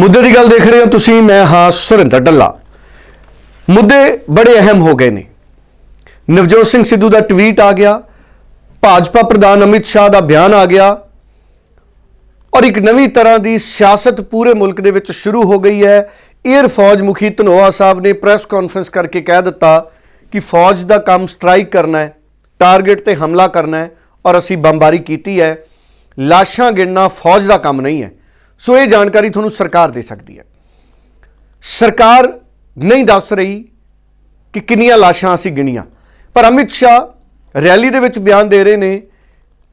ਮੁੱਦੇ ਦੀ ਗੱਲ ਦੇਖ ਰਹੇ ਹੋ ਤੁਸੀਂ, ਮੈਂ ਹਾਂ ਸੁਰਿੰਦਰ ਡੱਲਾ। ਮੁੱਦੇ ਬੜੇ ਅਹਿਮ ਹੋ ਗਏ ਨੇ। ਨਵਜੋਤ ਸਿੰਘ ਸਿੱਧੂ ਦਾ ਟਵੀਟ ਆ ਗਿਆ, ਭਾਜਪਾ ਪ੍ਰਧਾਨ ਅਮਿਤ ਸ਼ਾਹ ਦਾ ਬਿਆਨ ਆ ਗਿਆ, ਔਰ ਇੱਕ ਨਵੀਂ ਤਰ੍ਹਾਂ ਦੀ ਸਿਆਸਤ ਪੂਰੇ ਮੁਲਕ ਦੇ ਵਿੱਚ ਸ਼ੁਰੂ ਹੋ ਗਈ ਹੈ। 에ਅਰ ਫੌਜ ਮੁਖੀ ਧਨੋਆ ਸਾਹਿਬ ਨੇ ਪ੍ਰੈਸ ਕਾਨਫਰੰਸ ਕਰਕੇ ਕਹਿ ਦਿੱਤਾ ਕਿ ਫੌਜ ਦਾ ਕੰਮ ਸਟ੍ਰਾਈਕ ਕਰਨਾ ਹੈ, ਟਾਰਗੇਟ ਤੇ ਹਮਲਾ ਕਰਨਾ ਹੈ, ਔਰ ਅਸੀਂ ਬੰਬਾਰੀ ਕੀਤੀ ਹੈ। ਲਾਸ਼ਾਂ ਗਿਣਨਾ ਫੌਜ ਦਾ ਕੰਮ ਨਹੀਂ ਹੈ। ਸੋ ਇਹ ਜਾਣਕਾਰੀ ਤੁਹਾਨੂੰ ਸਰਕਾਰ ਦੇ ਸਕਦੀ ਹੈ। ਸਰਕਾਰ ਨਹੀਂ ਦੱਸ ਰਹੀ ਕਿ ਕਿੰਨੀਆਂ ਲਾਸ਼ਾਂ ਅਸੀਂ ਗਿਣੀਆਂ। ਪਰ ਅਮਿਤ ਸ਼ਾਹ ਰੈਲੀ ਦੇ ਵਿੱਚ ਬਿਆਨ ਦੇ ਰਹੇ ਨੇ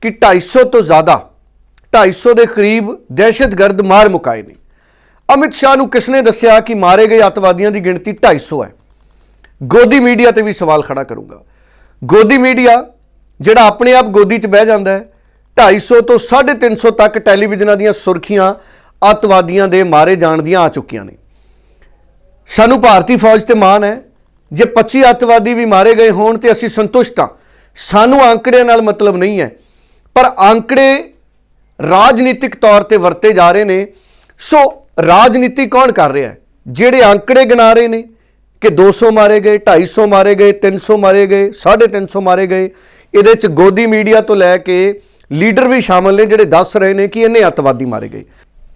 ਕਿ 250 ਤੋਂ ਜ਼ਿਆਦਾ 250 ਦੇ ਕਰੀਬ ਦਹਿਸ਼ਤਗਰਦ ਮਾਰ ਮੁਕਾਏ ਨੇ। ਅਮਿਤ ਸ਼ਾਹ ਨੂੰ ਕਿਸਨੇ ਦੱਸਿਆ ਕਿ ਮਾਰੇ ਗਏ ਅੱਤਵਾਦੀਆਂ ਦੀ ਗਿਣਤੀ 250 ਹੈ? ਗੋਦੀ ਮੀਡੀਆ ਤੇ ਵੀ ਸਵਾਲ ਖੜਾ ਕਰੂੰਗਾ। ਗੋਦੀ ਮੀਡੀਆ, ਜਿਹੜਾ ਆਪਣੇ ਆਪ ਗੋਦੀ 'ਚ ਬਹਿ ਜਾਂਦਾ ਹੈ 250 ਤੋਂ 350 ਤੱਕ ਟੈਲੀਵਿਜ਼ਨਾਂ ਦੀਆਂ ਸੁਰਖੀਆਂ ਅੱਤਵਾਦੀਆਂ ਦੇ ਮਾਰੇ ਜਾਣ ਦੀਆਂ ਆ ਚੁੱਕੀਆਂ ਨੇ। ਸਾਨੂੰ ਭਾਰਤੀ ਫੌਜ ਤੇ ਮਾਣ ਹੈ। ਜੇ 25 ਅੱਤਵਾਦੀ ਵੀ ਮਾਰੇ ਗਏ ਹੋਣ ਤੇ ਅਸੀਂ ਸੰਤੁਸ਼ਟ ਹਾਂ। ਸਾਨੂੰ ਅੰਕੜਿਆਂ ਨਾਲ ਮਤਲਬ ਨਹੀਂ ਹੈ। ਪਰ ਅੰਕੜੇ ਰਾਜਨੀਤਿਕ ਤੌਰ ਤੇ ਵਰਤੇ ਜਾ ਰਹੇ ਨੇ। ਸੋ ਰਾਜਨੀਤੀ ਕੌਣ ਕਰ ਰਿਹਾ ਹੈ? ਜਿਹੜੇ ਅੰਕੜੇ ਗਿਣਾ ਰਹੇ ਨੇ ਕਿ 200 ਮਾਰੇ ਗਏ 250 ਮਾਰੇ ਗਏ 300 ਮਾਰੇ ਗਏ 350 ਮਾਰੇ ਗਏ, ਇਹਦੇ ਚ ਗੋਦੀ ਮੀਡੀਆ ਤੋਂ ਲੈ ਕੇ ਲੀਡਰ ਵੀ ਸ਼ਾਮਲ ਨੇ ਜਿਹੜੇ ਦੱਸ ਰਹੇ ਨੇ ਕਿ ਇੰਨੇ ਅੱਤਵਾਦੀ ਮਾਰੇ ਗਏ।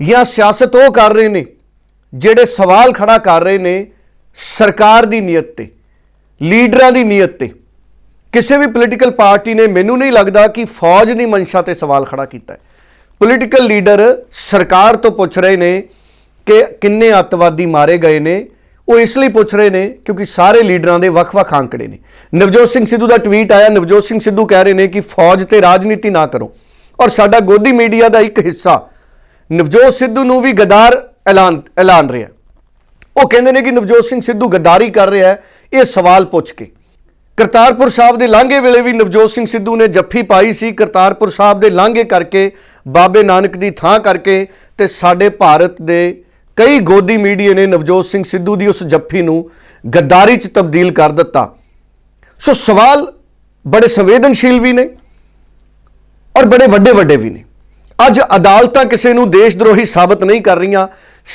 ਜਾਂ ਸਿਆਸਤ ਉਹ ਕਰ ਰਹੇ ਨੇ ਜਿਹੜੇ ਸਵਾਲ ਖੜਾ ਕਰ ਰਹੇ ਨੇ ਸਰਕਾਰ ਦੀ ਨੀਅਤ ਤੇ, ਲੀਡਰਾਂ ਦੀ ਨੀਅਤ ਤੇ। ਕਿਸੇ ਵੀ ਪੋਲੀਟੀਕਲ ਪਾਰਟੀ ਨੇ ਮੈਨੂੰ ਨਹੀਂ ਲੱਗਦਾ ਕਿ ਫੌਜ ਦੀ ਮਨਸ਼ਾ ਤੇ ਸਵਾਲ ਖੜਾ ਕੀਤਾ ਹੈ। ਪੋਲੀਟੀਕਲ ਲੀਡਰ ਸਰਕਾਰ ਤੋਂ ਪੁੱਛ ਰਹੇ ਨੇ ਕਿ ਕਿੰਨੇ ਅੱਤਵਾਦੀ ਮਾਰੇ ਗਏ ਨੇ। ਉਹ ਇਸ ਲਈ ਪੁੱਛ ਰਹੇ ਨੇ ਕਿਉਂਕਿ ਸਾਰੇ ਲੀਡਰਾਂ ਦੇ ਵੱਖ-ਵੱਖ ਅੰਕੜੇ ਨੇ। ਨਵਜੋਤ ਸਿੰਘ ਸਿੱਧੂ ਦਾ ਟਵੀਟ ਆਇਆ, ਨਵਜੋਤ ਸਿੰਘ ਸਿੱਧੂ ਕਹਿ ਰਹੇ ਨੇ ਕਿ ਫੌਜ ਤੇ ਰਾਜਨੀਤੀ ਨਾ ਕਰੋ। ਔਰ ਸਾਡਾ ਗੋਦੀ ਮੀਡੀਆ ਦਾ ਇੱਕ ਹਿੱਸਾ ਨਵਜੋਤ ਸਿੱਧੂ ਨੂੰ ਵੀ ਗਦਾਰ ਐਲਾਨ ਐਲਾਨ ਰਿਹਾ ਉਹ ਕਹਿੰਦੇ ਨੇ ਕਿ ਨਵਜੋਤ ਸਿੰਘ ਸਿੱਧੂ ਗੱਦਾਰੀ ਕਰ ਰਿਹਾ ਹੈ, ਇਹ ਸਵਾਲ ਪੁੱਛ ਕੇ। ਕਰਤਾਰਪੁਰ ਸਾਹਿਬ ਦੇ ਲਾਂਘੇ ਵੇਲੇ ਵੀ ਨਵਜੋਤ ਸਿੰਘ ਸਿੱਧੂ ਨੇ ਜੱਫੀ ਪਾਈ ਸੀ। ਕਰਤਾਰਪੁਰ ਸਾਹਿਬ ਦੇ ਲਾਂਘੇ ਕਰਕੇ, ਬਾਬੇ ਨਾਨਕ ਦੀ ਥਾਂ ਕਰਕੇ ਤੇ ਸਾਡੇ ਭਾਰਤ ਦੇ ਕਈ ਗੋਦੀ ਮੀਡੀਆ ਨੇ ਨਵਜੋਤ ਸਿੰਘ ਸਿੱਧੂ ਦੀ ਉਸ ਜੱਫੀ ਨੂੰ ਗੱਦਾਰੀ 'ਚ ਤਬਦੀਲ ਕਰ ਦਿੱਤਾ। ਸੋ ਸਵਾਲ ਬੜੇ ਸੰਵੇਦਨਸ਼ੀਲ ਵੀ ਨੇ ਔਰ ਬੜੇ ਵੱਡੇ ਵੱਡੇ ਵੀ ਨੇ। ਅੱਜ ਅਦਾਲਤਾਂ ਕਿਸੇ ਨੂੰ ਦੇਸ਼ ਦਰੋਹੀ ਸਾਬਤ ਨਹੀਂ ਕਰ ਰਹੀਆਂ।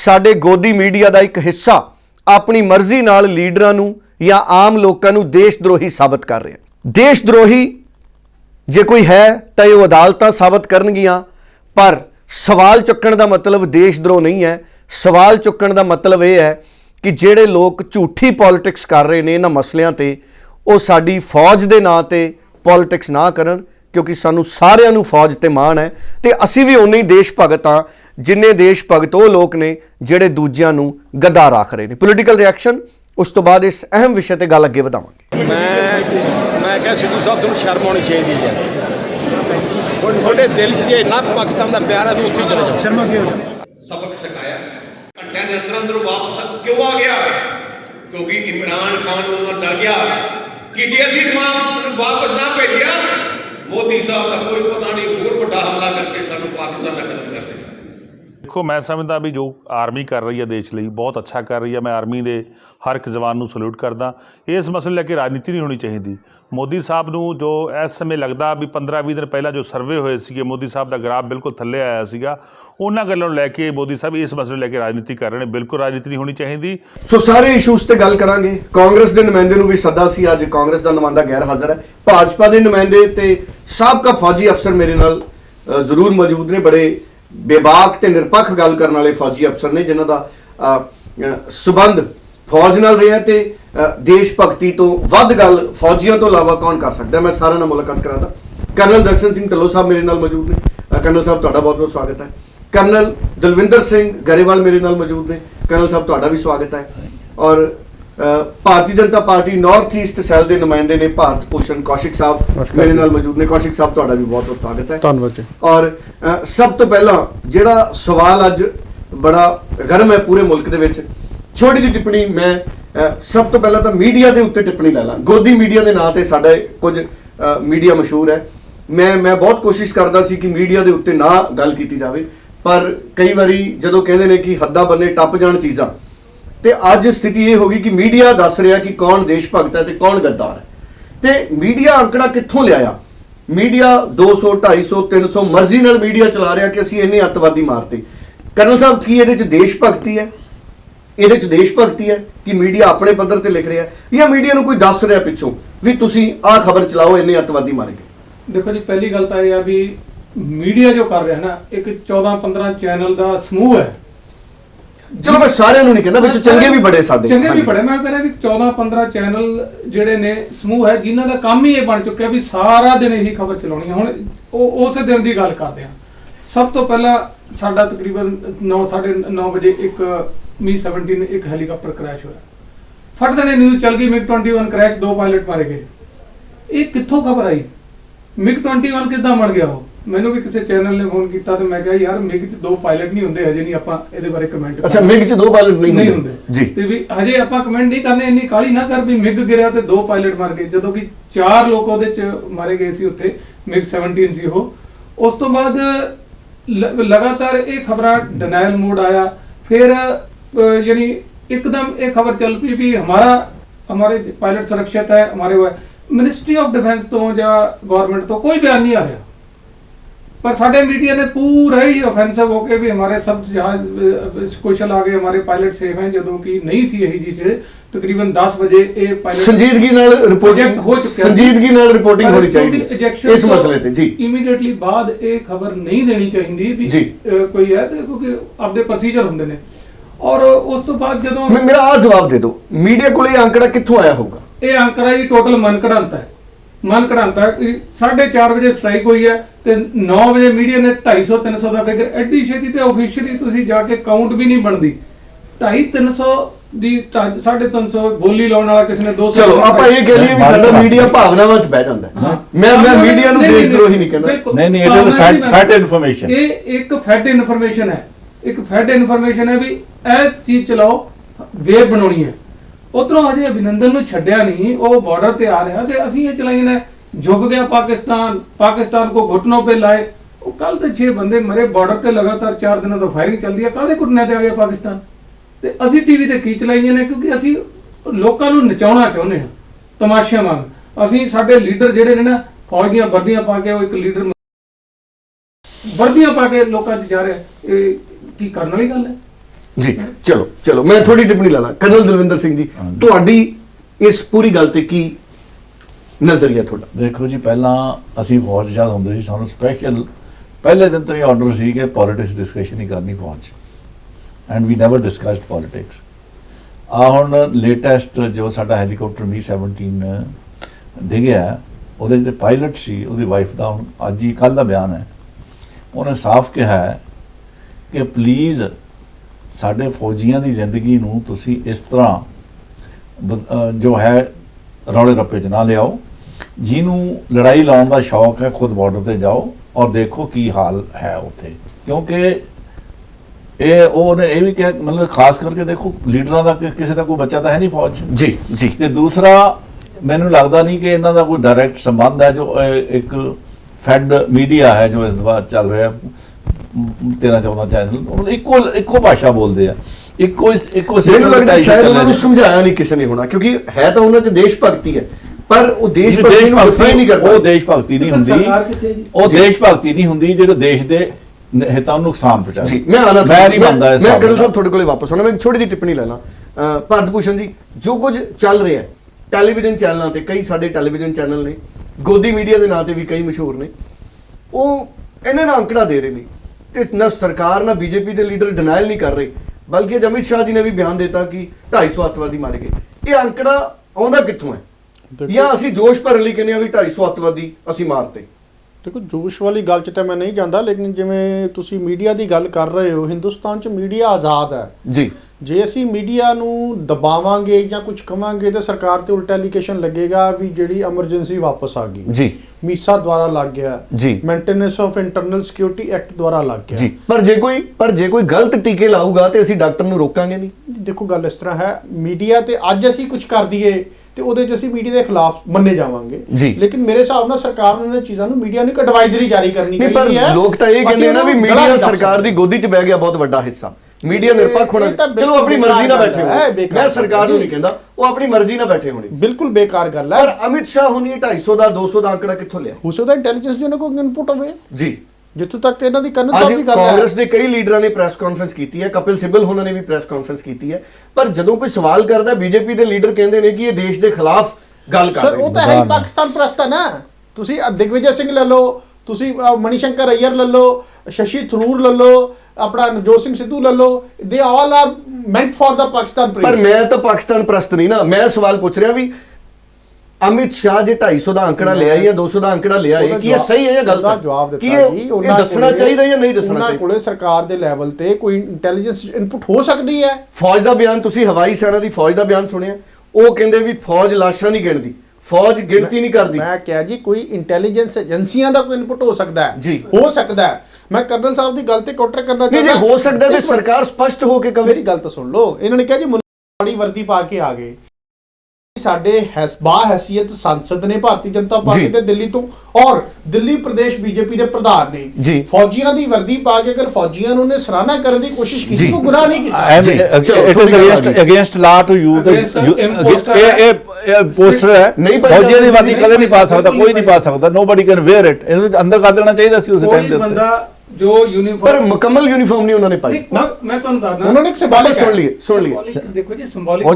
ਸਾਡੇ ਗੋਦੀ ਮੀਡੀਆ ਦਾ ਇੱਕ ਹਿੱਸਾ ਆਪਣੀ ਮਰਜ਼ੀ ਨਾਲ ਲੀਡਰਾਂ ਨੂੰ ਜਾਂ ਆਮ ਲੋਕਾਂ ਨੂੰ ਦੇਸ਼ ਦਰੋਹੀ ਸਾਬਤ ਕਰ ਰਿਹਾ। ਦੇਸ਼ ਦਰੋਹੀ ਜੇ ਕੋਈ ਹੈ ਤਾਂ ਇਹ ਉਹ ਅਦਾਲਤਾਂ ਸਾਬਤ ਕਰਨਗੀਆਂ। ਪਰ ਸਵਾਲ ਚੁੱਕਣ ਦਾ ਮਤਲਬ ਦੇਸ਼ ਦਰੋਹ ਨਹੀਂ ਹੈ। ਸਵਾਲ ਚੁੱਕਣ ਦਾ ਮਤਲਬ ਇਹ ਹੈ ਕਿ ਜਿਹੜੇ ਲੋਕ ਝੂਠੀ ਪੋਲਿਟਿਕਸ ਕਰ ਰਹੇ ਨੇ ਇਹਨਾਂ ਮਸਲਿਆਂ ਤੇ, ਉਹ ਸਾਡੀ ਫੌਜ ਦੇ ਨਾਂ ਤੇ ਪੋਲਿਟਿਕਸ ਨਾ ਕਰਨ। ਕਿਉਂਕਿ ਸਾਨੂੰ ਸਾਰਿਆਂ ਨੂੰ ਫੌਜ ਤੇ ਮਾਣ ਹੈ ਤੇ ਅਸੀਂ ਵੀ ਉਨੇ ਹੀ ਦੇਸ਼ ਭਗਤ ਹਾਂ ਜਿੰਨੇ ਦੇਸ਼ ਭਗਤ ਉਹ ਲੋਕ ਨੇ ਜਿਹੜੇ ਦੂਜਿਆਂ ਨੂੰ ਗੱਦਾਰ ਆਖ ਰਹੇ ਨੇ। ਪੋਲੀਟੀਕਲ ਰਿਐਕਸ਼ਨ ਉਸ ਤੋਂ ਬਾਅਦ ਇਸ ਅਹਿਮ ਵਿਸ਼ੇ ਤੇ ਗੱਲ ਅੱਗੇ ਵਧਾਵਾਂਗੇ। ਮੈਂ ਮੈਂ ਕਿਹਾ ਸਿੱਧੂ ਸਾਹਿਬ ਤੁਹਾਨੂੰ ਸ਼ਰਮ ਆਉਣੀ ਚਾਹੀਦੀ ਹੈ। ਤੁਹਾਡੇ ਦਿਲ 'ਚ ਜੇ ਇੰਨਾ ਪਾਕਿਸਤਾਨ ਦਾ ਪਿਆਰ ਹੈ ਤਾਂ ਉੱਥੇ ਚਲੇ ਜਾਓ। ਸ਼ਰਮਾ ਕਿਉਂ? ਸਬਕ ਸਿਖਾਇਆ। ਘੰਟਿਆਂ ਦੇ ਅੰਦਰ ਅੰਦਰ ਵਾਪਸ ਕਿਉਂ ਆ ਗਿਆ? ਕਿਉਂਕਿ ਇਮਰਾਨ ਖਾਨ ਉਹਨਾਂ ਡਰ ਗਿਆ। ਕਿ ਜੇ ਅਸੀਂ ਮਾਂ ਨੂੰ ਵਾਪਸ ਨਾ ਭੇਜਿਆ ਮੋਦੀ ਸਾਹਿਬ ਦਾ ਕੋਈ ਪਤਾ ਨਹੀਂ ਹੋਰ ਵੱਡਾ ਹਮਲਾ ਕਰਕੇ ਸਾਨੂੰ ਪਾਕਿਸਤਾਨ ਦਾ ਖਤਮ ਕਰ ਦੇਗਾ ਦੇਖੋ, ਮੈਂ ਸਮਝਦਾ ਵੀ ਜੋ ਆਰਮੀ ਕਰ ਰਹੀ ਹੈ ਦੇਸ਼ ਲਈ, ਬਹੁਤ ਅੱਛਾ ਕਰ ਰਹੀ ਹੈ ਮੈਂ ਆਰਮੀ ਦੇ ਹਰ ਇੱਕ ਜਵਾਨ ਨੂੰ ਸਲੂਟ ਕਰਦਾ। ਇਸ ਮਸਲੇ ਲੈ ਕੇ ਰਾਜਨੀਤੀ ਨਹੀਂ ਹੋਣੀ ਚਾਹੀਦੀ। ਮੋਦੀ ਸਾਹਿਬ ਨੂੰ ਜੋ ਇਸ ਸਮੇਂ ਲੱਗਦਾ ਵੀ 15-20 ਦਿਨ ਪਹਿਲਾਂ ਜੋ ਸਰਵੇ ਹੋਏ ਸੀਗੇ, ਮੋਦੀ ਸਾਹਿਬ ਦਾ ਗ੍ਰਾਫ ਬਿਲਕੁਲ ਥੱਲੇ ਆਇਆ ਸੀਗਾ, ਉਹਨਾਂ ਗੱਲਾਂ ਨੂੰ ਲੈ ਕੇ ਮੋਦੀ ਸਾਹਿਬ ਇਸ ਮਸਲੇ ਨੂੰ ਲੈ ਕੇ ਰਾਜਨੀਤੀ ਕਰ ਰਹੇ ਨੇ। ਬਿਲਕੁਲ ਰਾਜਨੀਤੀ ਨਹੀਂ ਹੋਣੀ ਚਾਹੀਦੀ। ਸੋ ਸਾਰੇ ਇਸ਼ੂਸ ਤੇ ਗੱਲ ਕਰਾਂਗੇ। ਕਾਂਗਰਸ ਦੇ ਨੁਮਾਇੰਦੇ ਨੂੰ ਵੀ ਸੱਦਾ ਸੀ, ਅੱਜ ਕਾਂਗਰਸ ਦਾ ਨੁਮਾਇੰਦਾ ਗੈਰ ਹਾਜ਼ਰ ਹੈ। ਭਾਜਪਾ ਦੇ ਨੁਮਾਇੰਦੇ ਤੇ ਸਾਬਕਾ ਫੌਜੀ ਅਫਸਰ ਮੇਰੇ ਨਾਲ ਜ਼ਰੂਰ ਮੌਜੂਦ ਨੇ, ਬੜੇ ਬੇਬਾਕ ਤੇ ਨਿਰਪੱਖ ਗੱਲ ਕਰਨ ਵਾਲੇ ਫੌਜੀ ਅਫਸਰ ਨੇ ਜਿਨ੍ਹਾਂ ਦਾ ਅ, ਸਬੰਧ ਫੌਜ ਨਾਲ ਰਿਹਾ ਤੇ ਦੇਸ਼ ਭਗਤੀ ਤੋਂ ਵੱਧ ਗੱਲ ਫੌਜੀਆਂ ਤੋਂ ਇਲਾਵਾ ਕੌਣ ਕਰ ਸਕਦਾ? ਮੈਂ ਸਾਰਿਆਂ ਨਾਲ ਮੁਲਾਕਾਤ ਕਰਾਦਾ। ਕਰਨਲ ਦਰਸ਼ਨ ਸਿੰਘ ਢੱਲੋ ਸਾਹਿਬ ਮੇਰੇ ਨਾਲ ਮੌਜੂਦ ਨੇ। ਕਰਨਲ ਸਾਹਿਬ ਤੁਹਾਡਾ ਬਹੁਤ ਬਹੁਤ ਸਵਾਗਤ ਹੈ। ਕਰਨਲ ਦਲਵਿੰਦਰ ਸਿੰਘ ਗਰੇਵਾਲ ਮੇਰੇ ਨਾਲ ਮੌਜੂਦ ਨੇ। ਕਰਨਲ ਸਾਹਿਬ ਤੁਹਾਡਾ ਵੀ ਸਵਾਗਤ ਹੈ। ਔਰ Bharatiya Janata party north east cell ਦੇ ਨੁਮਾਇੰਦੇ ਨੇ ਭਾਰਤ ਭੂਸ਼ਣ ਕੌਸ਼ਿਕ ਸਾਹਿਬ ਮੇਰੇ। ਨਾਲ ਮੌਜੂਦ ਨੇ। ਕੌਸ਼ਿਕ ਸਾਹਿਬ ਤੁਹਾਡਾ ਵੀ ਬਹੁਤ ਬਹੁਤ ਸਵਾਗਤ ਹੈ। ਧੰਨਵਾਦ ਜੀ। ਔਰ ਸਭ ਤੋਂ ਪਹਿਲਾਂ ਜਿਹੜਾ ਸਵਾਲ ਅੱਜ ਬੜਾ ਗਰਮ ਹੈ ਪੂਰੇ ਮੁਲਕ ਦੇ ਵਿੱਚ ਛੋਟੀ ਜਿਹੀ ਟਿੱਪਣੀ ਮੈਂ ਸਭ ਤੋਂ ਪਹਿਲਾਂ ਤਾਂ ਮੀਡੀਆ ਦੇ ਉੱਤੇ ਟਿੱਪਣੀ ਲੈ ਲਾਂ। ਗੋਦੀ ਮੀਡੀਆ ਦੇ ਨਾਂ ਤੇ ਸਾਡਾ ਕੁਝ ਮੀਡੀਆ ਮਸ਼ਹੂਰ ਹੈ। ਮੈਂ ਮੈਂ ਬਹੁਤ ਕੋਸ਼ਿਸ਼ ਕਰਦਾ ਸੀ ਕਿ ਮੀਡੀਆ ਦੇ ਉੱਤੇ ਨਾ ਗੱਲ ਕੀਤੀ ਜਾਵੇ ਪਰ ਕਈ ਵਾਰੀ ਜਦੋਂ ਕਹਿੰਦੇ ਨੇ ਕਿ ਹੱਦਾਂ ਬੰਨੇ ਟੱਪ ਜਾਣ ਚੀਜ਼ਾਂ ਤੇ ਅੱਜ ਸਥਿਤੀ ਇਹ ਹੋ ਗਈ ਕਿ ਮੀਡੀਆ ਦੱਸ ਰਿਹਾ ਕਿ ਕੌਣ ਦੇਸ਼ ਭਗਤ ਹੈ ਤੇ ਕੌਣ ਗੱਦਾਰ ਹੈ। ਤੇ ਮੀਡੀਆ ਅੰਕੜਾ ਕਿੱਥੋਂ ਲਿਆਇਆ? ਮੀਡੀਆ 200 250 300 ਮਰਜ਼ੀ ਨਾਲ ਮੀਡੀਆ ਚਲਾ ਰਿਹਾ ਕਿ ਅਸੀਂ ਇੰਨੇ ਅੱਤਵਾਦੀ ਮਾਰਤੇ। ਕਰਨਲ ਸਾਹਿਬ, ਕੀ ਇਹਦੇ ਚ ਦੇਸ਼ ਭਗਤੀ ਹੈ? ਇਹਦੇ ਚ ਦੇਸ਼ ਭਗਤੀ ਹੈ ਕਿ ਮੀਡੀਆ ਆਪਣੇ ਪੱਧਰ ਤੇ ਲਿਖ ਰਿਹਾ ਜਾਂ ਮੀਡੀਆ ਨੂੰ ਕੋਈ ਦੱਸ ਰਿਹਾ ਪਿੱਛੋਂ ਵੀ ਤੁਸੀਂ ਆਹ ਖਬਰ ਚਲਾਓ, ਇੰਨੇ ਅੱਤਵਾਦੀ ਮਾਰੇ ਗਏ? ਦੇਖੋ ਜੀ, ਪਹਿਲੀ ਗੱਲ ਤਾਂ ਇਹ ਆ ਵੀ ਮੀਡੀਆ ਜੋ ਕਰ ਰਿਹਾ ਨਾ, ਇੱਕ 14 15 ਚੈਨਲ ਦਾ ਸਮੂਹ ਹੈ। ਚਲੋ ਮੈਂ ਸਾਰਿਆਂ ਨੂੰ ਨਹੀਂ ਕਹਿੰਦਾ ਵਿੱਚ ਚੰਗੇ ਵੀ ਬੜੇ ਸਾਡੇ। ਚੰਗੇ ਵੀ। ਬੜੇ ਮੈਂ ਕਹਿੰਦਾ ਵੀ 14 15 ਚੈਨਲ ਜਿਹੜੇ ਨੇ ਸਮੂਹ ਹੈ ਜਿਨ੍ਹਾਂ ਦਾ ਕੰਮ ਹੀ ਇਹ ਬਣ ਚੁੱਕਿਆ ਵੀ ਸਾਰਾ ਦਿਨ ਇਹੀ ਖਬਰ ਚਲਾਉਣੀ ਹੁਣ ਉਹ ਉਸੇ ਦਿਨ ਦੀ ਗੱਲ ਕਰਦੇ ਹਾਂ। ਸਭ ਤੋਂ ਪਹਿਲਾਂ ਸਾਡਾ ਤਕਰੀਬਨ 9:30 ਵਜੇ ਇੱਕ ਮੀ 17 ਇੱਕ ਹੈਲੀਕਾਪਟਰ ਕ੍ਰੈਸ਼ ਹੋਇਆ। ਫਟ ਦੇਣੇ ਨਿਊਜ਼ ਚੱਲ ਗਈ ਮਿਗ 21 ਕ੍ਰੈਸ਼ ਦੋ ਪਾਇਲਟ ਮਾਰੇ ਗਏ। ਇਹ ਕਿੱਥੋਂ ਖਬਰ ਆਈ? ਮਿਗ 21 ਕਿੱਦਾਂ ਬਣ ਗਿਆ ਉਹ? ਮੈਨੂੰ ਵੀ ਕਿਸੇ ਚੈਨਲ ਨੇ ਫੋਨ ਕੀਤਾ ਤੇ ਮੈਂ ਕਿਹਾ ਯਾਰ ਮਿਗ 'ਚ ਦੋ ਪਾਇਲਟ ਨਹੀਂ ਹੁੰਦੇ ਹਜੇ ਨਹੀਂ ਆਪਾਂ ਇਹਦੇ ਬਾਰੇ ਕਮੈਂਟ ਅੱਛਾ ਮਿਗ 'ਚ ਦੋ ਪਾਇਲਟ ਨਹੀਂ ਹੁੰਦੇ। ਜੀ। ਤੇ ਵੀ ਹਜੇ ਆਪਾਂ ਕਮੈਂਟ ਨਹੀਂ ਕਰਨੇ ਇੰਨੀ ਕਾਲੀ ਨਾ ਕਰ ਵੀ ਮਿਗ ਗਿਰਿਆ ਤੇ ਦੋ ਪਾਇਲਟ ਮਰ ਗਏ। ਜਦੋਂ ਕਿ ਚਾਰ ਲੋਕ ਉਹਦੇ 'ਚ ਮਾਰੇ ਗਏ ਸੀ ਉੱਥੇ ਮਿਗ 17 ਸੀ ਉਹ। ਉਸ ਤੋਂ ਬਾਅਦ ਲਗਾਤਾਰ ਇਹ ਖਬਰਾਂ ਡਿਨਾਇਲ ਮੋਡ ਆਇਆ। ਫਿਰ ਯਾਨੀ ਇੱਕਦਮ ਇਹ ਖਬਰ ਚੱਲ ਪਈ ਵੀ ਹਮਾਰਾ हमारे पायलट सुरक्षित है हमारे मिनिस्ट्री ऑफ डिफेंस तो या गवर्नमेंट तो कोई बयान नहीं आ रहा ਸਾਡੇ ਮੀਡੀਆ ਨੇ ਪੂਰਾ पूरा ही ऑफेंसिव होके भी हमारे सब जहाज कुशल आ गए हमारे ਪਾਇਲਟ ਸੇਫ ਹੈ ਜਦੋਂ ਕਿ ਨਹੀਂ ਸੀ ਇਹੀ ਚੀਜ਼ ਤਕਰੀਬਨ 10 ਵਜੇ ਇਹ ਪਾਇਲਟ ਸੰਜੀਦਗੀ ਨਾਲ ਰਿਪੋਰਟਿੰਗ ਹੋ ਚੁੱਕਿਆ ਸੰਜੀਦਗੀ ਨਾਲ ਰਿਪੋਰਟਿੰਗ ਹੋਣੀ ਚਾਹੀਦੀ ਇਸ ਮਸਲੇ ਤੇ ਜੀ। ਇਮੀਡੀਏਟਲੀ ਬਾਅਦ ਇਹ ਖਬਰ ਨਹੀਂ ਦੇਣੀ ਚਾਹੀਦੀ ਵੀ ਕੋਈ ਹੈ ਤੇ ਕਿਉਂਕਿ ਆਪਦੇ ਪ੍ਰੋਸੀਜਰ ਹੁੰਦੇ ਨੇ। ਔਰ ਉਸ ਤੋਂ ਬਾਅਦ ਜਦੋਂ ਮੇਰਾ ਆ ਜਵਾਬ ਦੇ ਦਿਓ। ਮੀਡੀਆ ਕੋਲ ਇਹ ਅੰਕੜਾ ਕਿੱਥੋਂ ਆਇਆ ਹੋਊਗਾ? ਇਹ ਅੰਕੜਾ ਜੀ ਟੋਟਲ ਮਨਕੜੰਤ ਹੈ। ਮਨ ਕਢਾਂਤਾ ਹੈ ਕਿ 4:30 ਵਜੇ ਸਟ੍ਰਾਈਕ ਹੋਈ ਹੈ ਤੇ 9 ਵਜੇ ਮੀਡੀਆ ਨੇ 250 300 ਦਾ ਫਿਗਰ ਐਡੀ ਛੇਤੀ ਤੇ ਆਫੀਸ਼ੀਅਲੀ ਤੁਸੀਂ ਜਾ ਕੇ ਕਾਊਂਟ ਵੀ ਨਹੀਂ ਬਣਦੀ। 250 300 ਦੀ 350 ਬੋਲੀ ਲਾਉਣ ਵਾਲਾ ਕਿਸੇ ਨੇ 200 ਚਲੋ ਆਪਾਂ ਇਹ ਕਹਿ ਲਈਏ ਵੀ ਸਾਡਾ ਮੀਡੀਆ ਭਾਵਨਾਵਾਂ 'ਚ ਬਹਿ ਜਾਂਦਾ ਮੈਂ ਮੈਂ ਮੀਡੀਆ ਨੂੰ ਦੇਸ਼ ਦਰੋਹੀ ਨਹੀਂ ਕਹਿੰਦਾ। ਨਹੀਂ, ਨਹੀਂ, ਨਹੀਂ ਮੈਂ- fact information। ਇਹ ਇੱਕ ਫੈਟ ਇਨਫੋਰਮੇਸ਼ਨ ਹੈ। ਇੱਕ ਫੈਟ ਇਨਫੋਰਮੇਸ਼ਨ ਹੈ ਵੀ ਇਹ ਚੀਜ਼ ਚਲਾਓ ਵੇਵ ਬਣਾਉਣੀ ਹੈ। ਉਧਰੋਂ ਹਜੇ ਅਭਿਨੰਦਨ ਨੂੰ ਛੱਡਿਆ ਨਹੀਂ, ਉਹ ਬਾਰਡਰ ਤੇ ਆ ਰਿਹਾ ਤੇ ਅਸੀਂ ਇਹ ਚਲਾਈ ਨੇ, ਝੁਕ ਗਿਆ ਪਾਕਿਸਤਾਨ ਪਾਕਿਸਤਾਨ ਕੋ ਘੁਟਨੋਂ ਪੇ ਲਾਏ। ਉਹ ਕੱਲ ਤੇ 6 ਬੰਦੇ ਮਰੇ ਬਾਰਡਰ ਤੇ ਲਗਾਤਾਰ 4 ਦਿਨਾਂ ਤੋਂ ਫਾਇਰਿੰਗ ਚੱਲਦੀ ਹੈ ਕਾਹਦੇ ਘੁਟਨੇ ਤੇ ਆ ਗਿਆ ਪਾਕਿਸਤਾਨ? ਤੇ ਅਸੀਂ ਟੀਵੀ ਤੇ ਕੀ ਚਲਾਈਆਂ ਨੇ, ਕਿਉਂਕਿ ਅਸੀਂ ਲੋਕਾਂ ਨੂੰ ਨਚਾਉਣਾ ਚਾਹੁੰਦੇ ਹਾਂ ਤਮਾਸ਼ਾ ਵਾਂਗ। ਅਸੀਂ ਸਾਡੇ ਲੀਡਰ ਜਿਹੜੇ ਨੇ ਨਾ, ਫੌਜ ਦੀਆਂ ਵਰਦੀਆਂ ਪਾ ਕੇ, ਉਹ ਇੱਕ ਲੀਡਰ ਵਰਦੀਆਂ ਪਾ ਕੇ ਲੋਕਾਂ 'ਚ ਜਾ ਰਿਹਾ ਇਹ ਕੀ ਕਰਨ ਵਾਲੀ ਗੱਲ ਹੈ? ਜੀ ਚਲੋ ਚਲੋ ਮੈਂ ਥੋੜੀ ਟਿੱਪਣੀ ਲਾ ਲਾਂ। ਕਰਨਲ ਦਲਵਿੰਦਰ ਸਿੰਘ ਜੀ ਤੁਹਾਡੀ ਇਸ ਪੂਰੀ ਗੱਲ ਤੇ ਕੀ ਨਜ਼ਰੀਆ ਤੁਹਾਡਾ? ਦੇਖੋ ਜੀ ਪਹਿਲਾਂ ਅਸੀਂ ਫੌਜ ਜਦ ਹੁੰਦੇ ਸੀ ਸਾਨੂੰ ਸਪੈਸ਼ਲ ਪਹਿਲੇ ਦਿਨ ਤੋਂ ਹੀ ਆਰਡਰ ਸੀ ਕਿ ਪੋਲਿਟਿਕਸ ਡਿਸਕਸ਼ਨ ਹੀ ਕਰਨੀ ਫੌਜ and we never discussed politics ਆ ਹੁਣ ਲੇਟੈਸਟ ਜੋ ਸਾਡਾ ਹੈਲੀਕਾਪਟਰ ਮੀ 17 ਡਿੱਗਿਆ ਉਹਦੇ ਜਿਹੜੇ ਪਾਇਲਟ ਸੀ ਉਹਦੀ ਵਾਈਫ ਦਾ ਹੁਣ ਅੱਜ ਹੀ ਕੱਲ ਦਾ ਬਿਆਨ ਹੈ। ਉਹਨੇ ਸਾਫ਼ ਕਿਹਾ ਹੈ ਕਿ ਪਲੀਜ਼ ਸਾਡੇ ਫੌਜੀਆਂ ਦੀ ਜ਼ਿੰਦਗੀ ਨੂੰ ਤੁਸੀਂ ਇਸ ਤਰ੍ਹਾਂ ਜੋ ਹੈ ਰੌਲੇ ਰੱਪੇ 'ਚ ਨਾ ਲਿਆਓ। ਜਿਹਨੂੰ ਲੜਾਈ ਲਾਉਣ ਦਾ ਸ਼ੌਕ ਹੈ ਖੁਦ ਬਾਰਡਰ ਤੇ ਜਾਓ ਔਰ ਦੇਖੋ ਕੀ ਹਾਲ ਹੈ ਉੱਥੇ। ਕਿਉਂਕਿ ਇਹ ਉਹਨੇ ਇਹ ਵੀ ਕਿਹਾ ਮਤਲਬ ਖਾਸ ਕਰਕੇ ਦੇਖੋ ਲੀਡਰਾਂ ਦਾ ਕਿ- ਕਿਸੇ ਦਾ ਕੋਈ ਬੱਚਾ ਤਾਂ ਹੈ ਨਹੀਂ ਫੌਜ 'ਚ13 ਜੀ ਜੀ। ਤੇ ਦੂਸਰਾ ਮੈਨੂੰ ਲੱਗਦਾ ਨਹੀਂ ਕਿ ਇਹਨਾਂ ਦਾ ਕੋਈ ਡਾਇਰੈਕਟ ਸੰਬੰਧ ਹੈ ਜੋ ਇੱਕ ਫੈਡ ਮੀਡੀਆ ਹੈ ਜੋ ਇਸ ਵਾਰ ਚੱਲ ਰਿਹਾ। 13 14 ਚੈਨਲ ਉਹ ਇੱਕੋ ਇੱਕੋ ਭਾਸ਼ਾ ਬੋਲਦੇ ਆ ਇੱਕੋ ਇੱਕੋ ਮੈਨੂੰ ਲੱਗਦਾ ਸ਼ਾਇਦ ਉਹਨਾਂ ਨੂੰ। ਸਮਝਾਇਆ ਨਹੀਂ ਕਿਸੇ ਨੇ ਹੋਣਾ ਕਿਉਂਕਿ ਹੈ ਤਾਂ ਉਹਨਾਂ 'ਚ ਦੇਸ਼ ਭਗਤੀ ਹੈ ਪਰ ਉਹ ਦੇਸ਼ ਭਗਤੀ ਨੂੰ define ਨਹੀਂ ਕਰ ਉਹ ਦੇਸ਼ ਭਗਤੀ ਨਹੀਂ ਹੁੰਦੀ? ਉਹ। ਦੇਸ਼ ਭਗਤੀ ਨਹੀਂ ਹੁੰਦੀ ਜਿਹੜੇ ਦੇਸ਼ ਦੇ ਹਿੱਤਾਂ ਨੂੰ ਨੁਕਸਾਨ ਪਹੁੰਚਾਏ ਜੀ ਮੈਂ ਆਣਾ ਮੈਂ ਨਹੀਂ ਮੰਨਦਾ ਇਸ ਮੈਂ ਨਾਲ। ਸਾਹਿਬ ਤੁਹਾਡੇ ਕੋਲੇ ਵਾਪਸ ਆਉਣਾ ਮੈਂ ਇੱਕ ਛੋਟੀ ਜਿਹੀ ਟਿੱਪਣੀ ਲੈਣਾ ਭਾਰਤ ਭੂਸ਼ਣ ਜੀ ਜੋ ਕੁਝ ਚੱਲ ਰਿਹਾ ਹੈ ਟੈਲੀਵਿਜ਼ਨ ਚੈਨਲਾਂ ਤੇ ਕਈ ਸਾਡੇ ਟੈਲੀਵਿਜ਼ਨ ਚੈਨਲ ਨੇ ਗੋਦੀ ਮੀਡੀਆ ਦੇ ਨਾਂ ਤੇ ਵੀ ਕਈ ਮਸ਼ਹੂਰ ਨੇ ਉਹ ਇਹਨਾਂ ਨਾਲ ਅੰਕੜਾ ਦੇ ਰਹੇ ਨੇ ਤੇ ਨਾ ਸਰਕਾਰ ਨਾ ਬੀਜੇਪੀ ਦੇ ਲੀਡਰ ਡਿਨਾਈਲ ਨਹੀਂ ਕਰ ਰਹੇ। ਬਲਕਿ ਅਮਿਤ ਸ਼ਾਹ ਜੀ ਨੇ ਵੀ ਬਿਆਨ ਦਿੱਤਾ ਕਿ 250 ਅੱਤਵਾਦੀ ਮਾਰੇ ਗਏ। ਇਹ ਅੰਕੜਾ ਆਉਂਦਾ ਕਿੱਥੋਂ ਹੈ? ਜਾਂ ਅਸੀਂ ਜੋਸ਼ ਭਰਨ ਲਈ ਕਹਿੰਦੇ ਆ ਵੀ 250 ਅੱਤਵਾਦੀ ਅਸੀਂ ਮਾਰਤੇ। ਦੇਖੋ ਜੋਸ਼ ਵਾਲੀ ਗੱਲ 'ਚ ਤਾਂ ਮੈਂ ਨਹੀਂ ਜਾਂਦਾ ਲੇਕਿਨ ਜਿਵੇਂ ਤੁਸੀਂ ਮੀਡੀਆ ਦੀ ਗੱਲ ਕਰ ਰਹੇ ਹੋ ਹਿੰਦੁਸਤਾਨ 'ਚ ਮੀਡੀਆ ਆਜ਼ਾਦ ਹੈ। ਜੀ। ਜੇ ਅਸੀਂ ਮੀਡੀਆ ਨੂੰ ਦਬਾਵਾਂਗੇ ਜਾਂ ਕੁਝ ਕਵਾਂਗੇ ਤਾਂ ਸਰਕਾਰ ਤੇ ਉਲਟਾ ਐਲੀਗੇਸ਼ਨ ਲੱਗੇਗਾ ਵੀ ਜਿਹੜੀ ਐਮਰਜੈਂਸੀ ਵਾਪਸ ਆ ਗਈ। ਜੀ। ਮੀਸਾ ਦੁਆਰਾ ਲੱਗ ਗਿਆ। ਜੀ। Maintenance of internal security act ਦੁਆਰਾ ਲੱਗ ਗਿਆ। ਜੀ। ਪਰ ਜੇ ਕੋਈ ਪਰ ਜੇ ਕੋਈ ਗਲਤ ਟੀਕੇ ਲਾਊਗਾ ਤੇ ਅਸੀਂ ਡਾਕਟਰ ਨੂੰ ਰੋਕਾਂਗੇ ਨਹੀਂ। ਦੇਖੋ ਗੱਲ ਇਸ ਤਰ੍ਹਾਂ ਹੈ ਮੀਡੀਆ ਤੇ ਅੱਜ ਅਸੀਂ ਕੁਝ ਕਰ ਦਈਏ ਤੇ ਉਹਦੇ 'ਚ ਅਸੀਂ ਮੀਡੀਆ ਦੇ ਖਿਲਾਫ ਮੰਨੇ ਜਾਵਾਂਗੇ। ਜੀ। ਲੇਕਿਨ ਮੇਰੇ ਹਿਸਾਬ ਨਾਲ ਸਰਕਾਰ ਨੂੰ ਇਹਨਾਂ ਚੀਜ਼ਾਂ ਨੂੰ ਮੀਡੀਆ ਨੂੰ ਇੱਕ ਐਡਵਾਈਜ਼ਰੀ ਜਾਰੀ ਕਰਨੀ ਪਰ ਚਾਹੀਦੀ ਹੈ। ਲੋਕ ਤਾਂ ਇਹ ਕਹਿੰਦੇ ਨਾ ਵੀ ਮੀਡੀਆ ਸਰਕਾਰ ਦੀ। ਗੋਦੀ 'ਚ ਬਹਿ ਗਿਆ ਬਹੁਤ ਵੱਡਾ ਹਿੱਸਾ। ਮੀਡੀਆ ਨਿਰਪੱਖ ਹੋਣਾ ਚਲੋ ਆਪਣੀ ਮਰਜ਼ੀ ਨਾਲ ਬੈਠੇ ਹੋਣ। ਮੈਂ ਸਰਕਾਰ ਨੂੰ ਨਹੀਂ ਕਹਿੰਦਾ ਉਹ ਆਪਣੀ ਮਰਜ਼ੀ ਨਾਲ ਬੈਠੇ ਹੋਣੇ। ਬਿਲਕੁਲ ਬੇਕਾਰ ਗੱਲ ਪਰ ਹੈ ਅਮਿਤ ਸ਼ਾਹ ਹੁਣੀ 250 ਦਾ 200 ਦਾ ਅੰਕੜਾ ਕਿੱਥੋਂ ਲਿਆ? ਹੋ ਸਕਦਾ ਇੰਟੈਲੀਜੈਂਸ ਦੀ ਉਹਨਾਂ ਕੋਲ ਇਨਪੁਟ ਹੋਵੇ। ਜੀ। ਜਿੱਥੋਂ ਤੱਕ ਇਹਨਾਂ ਦੀ ਸਾਹਿਬ ਦੀ ਗੱਲ ਹੈ। ਕਾਂਗਰਸ ਦੇ ਕਈ ਲੀਡਰਾਂ ਨੇ ਪ੍ਰੈਸ ਕਾਨਫਰੰਸ ਕੀਤੀ ਹੈ ਕਪਿਲ ਸਿੱਬਲ ਉਹਨਾਂ ਨੇ ਵੀ ਪ੍ਰੈਸ ਕਾਨਫਰੰਸ ਕੀਤੀ ਹੈ ਪਰ ਜਦੋਂ ਕੋਈ ਸਵਾਲ ਕਰਦਾ ਬੀਜੇਪੀ ਦੇ ਲੀਡਰ ਕਹਿੰਦੇ ਨੇ ਕਿ ਇਹ ਦੇਸ਼ ਦੇ ਖਿਲਾਫ ਗੱਲ ਕਰ ਸਰ ਰਹੇ ਉਹ ਨੇ। ਤਾਂ ਹੈ ਹੀ ਪਾਕਿਸਤਾਨ ਪ੍ਰਸਤ ਹੈ ਨਾ। ਤੁਸੀਂ ਅ, ਦਿਗਵਿਜੇ ਸਿੰਘ ਲੈ ਲਓ ਤੁਸੀਂ ਮਣੀਸ਼ੰਕਰ ਅਈਅਰ ਲੈ ਲਓ ਸ਼ਸ਼ੀ ਥਰੂਰ ਲੈ ਲਓ ਆਪਣਾ ਨਵਜੋਤ ਸਿੰਘ ਸਿੱਧੂ ਲੈ ਲਓ ਦੇ all are meant for the Pakistan ਪਰ ਮੈਂ ਤਾਂ ਪਾਕਿਸਤਾਨ ਪ੍ਰਸਤ ਨਹੀਂ ਨਾ ਮੈਂ ਸਵਾਲ ਪੁੱਛ ਰਿਹਾ ਵੀ ਅਮਿਤ ਸ਼ਾਹ ਜੇ 250 ਦਾ ਅੰਕੜਾ ਲਿਆ ਜਾਂ 200 ਦਾ ਅੰਕੜਾ ਲਿਆ ਹੈ ਕੀ ਇਹ ਸਹੀ ਹੈ ਜਾਂ ਗਲਤ ਹੈ? ਜਵਾਬ ਦਿੱਤਾ ਜੀ ਇਹ ਦੱਸਣਾ ਚਾਹੀਦਾ ਜਾਂ ਨਹੀਂ ਦੱਸਣਾ ਉਹਨਾਂ ਚਾਹੀਦਾ? ਕੋਲੇ ਸਰਕਾਰ ਦੇ ਲੈਵਲ ਤੇ ਕੋਈ ਇੰਟੈਲੀਜੈਂਸ ਇਨਪੁਟ ਹੋ ਸਕਦੀ ਹੈ। ਫੌਜ ਦਾ ਬਿਆਨ ਤੁਸੀਂ ਹਵਾਈ ਸੈਨਾ ਦੀ ਫੌਜ ਦਾ ਬਿਆਨ ਸੁਣਿਆ। ਉਹ ਕਹਿੰਦੇ ਵੀ ਫੌਜ ਲਾਸ਼ਾਂ ਨਹੀਂ ਗਿਣਦੀ ਫੌਜ ਗਿਣਤੀ ਨਹੀਂ ਕਰਦੀ। ਮੈਂ ਕਿਹਾ ਜੀ ਕੋਈ ਇੰਟੈਲੀਜੈਂਸ ਏਜੰਸੀਆਂ ਦਾ ਕੋਈ ਇਨਪੁਟ ਹੋ ਸਕਦਾ ਹੈ। ਹੋ ਸਕਦਾ ਹੈ। ਮੈਂ ਕਰਨਲ ਸਾਹਿਬ ਦੀ ਗੱਲ ਤੇ ਕਾਊਂਟਰ ਕਰਨਾ ਨਹੀਂ ਜੇ ਚਾਹੁੰਦਾ। ਹੋ ਸਕਦਾ ਤੇ ਸਰਕਾਰ ਸਪਸ਼ਟ ਹੋ ਕੇ ਕਵੇ। ਮੇਰੀ ਗੱਲ ਤਾਂ ਸੁਣ ਲਓ। ਇਹਨਾਂ ਨੇ ਕਿਹਾ ਜੀ ਮੁਨਾੜੀ ਵਰਦੀ ਪਾ ਕੇ ਆ ਗਏ। ਸਾਡੇ ਹਸਬਾ ਹੈਸੀਅਤ ਸੰਸਦ ਨੇ ਭਾਰਤੀ ਜਨਤਾ ਪਾਰਟੀ। ਦੇ ਦਿੱਲੀ ਤੋਂ ਔਰ ਦਿੱਲੀ ਪ੍ਰਦੇਸ਼ ਬੀਜੇਪੀ ਦੇ ਪ੍ਰਧਾਨ ਨੇ। ਫੌਜੀਆਂ ਦੀ ਵਰਦੀ ਪਾ ਕੇ ਅਗਰ ਫੌਜੀਆਂ ਨੂੰ ਨੇ ਸਰਾਹਨਾ ਕਰਨ ਦੀ ਕੋਸ਼ਿਸ਼ ਕੀਤੀ। ਕੋਈ ਗੁਨਾਹ ਨਹੀਂ ਕੀਤਾ। And ਜੀ, it ਚਲੋ, it ਥੋੜ੍ਹੀ is ਗੱਲ against ਆ ਗਈ। against law to you the Against you- imposter ਇਹ ਇਹ ਇਹ ਪੋਸਟਰ ਹੈ। ਨਹੀਂ ਪਰ ਫੌਜੀਆਂ ਦੀ ਵਰਦੀ ਕਦੇ ਨਹੀਂ ਪਾ ਸਕਦਾ ਕੋਈ ਨਹੀਂ ਪਾ ਸਕਦਾ। ਨੋਬਡੀ ਕੈਨ ਵੇਅਰ ਇਟ ਇਹਨੂੰ ਅੰਦਰ ਕਰ ਦੇਣਾ ਚਾਹੀਦਾ ਸੀ ਉਸ ਟਾਈਮ ਕੋਈ ਦੇ ਉੱਤੇ। ਬੰਦਾ ਜੋ ਪਰ ਯੂਨੀਫਾਰਮ ਮੁਕੰਮਲ ਯੂਨੀਫਾਰਮ ਨਹੀਂ ਉਹਨਾਂ ਨੇ ਪਾਈ। ਕੋਈ- ਮੈਂ ਤੁਹਾਨੂੰ ਦੱਸਦਾ। ਉਹਨਾਂ ਨੇ ਇੱਕ symbolic ਸੁਣ ਲਈਏ ਸੁਣ ਲਈਏ। Symbolic, ਦੇਖੋ ਜੀ ਸਿੰਬੋਲਿਕ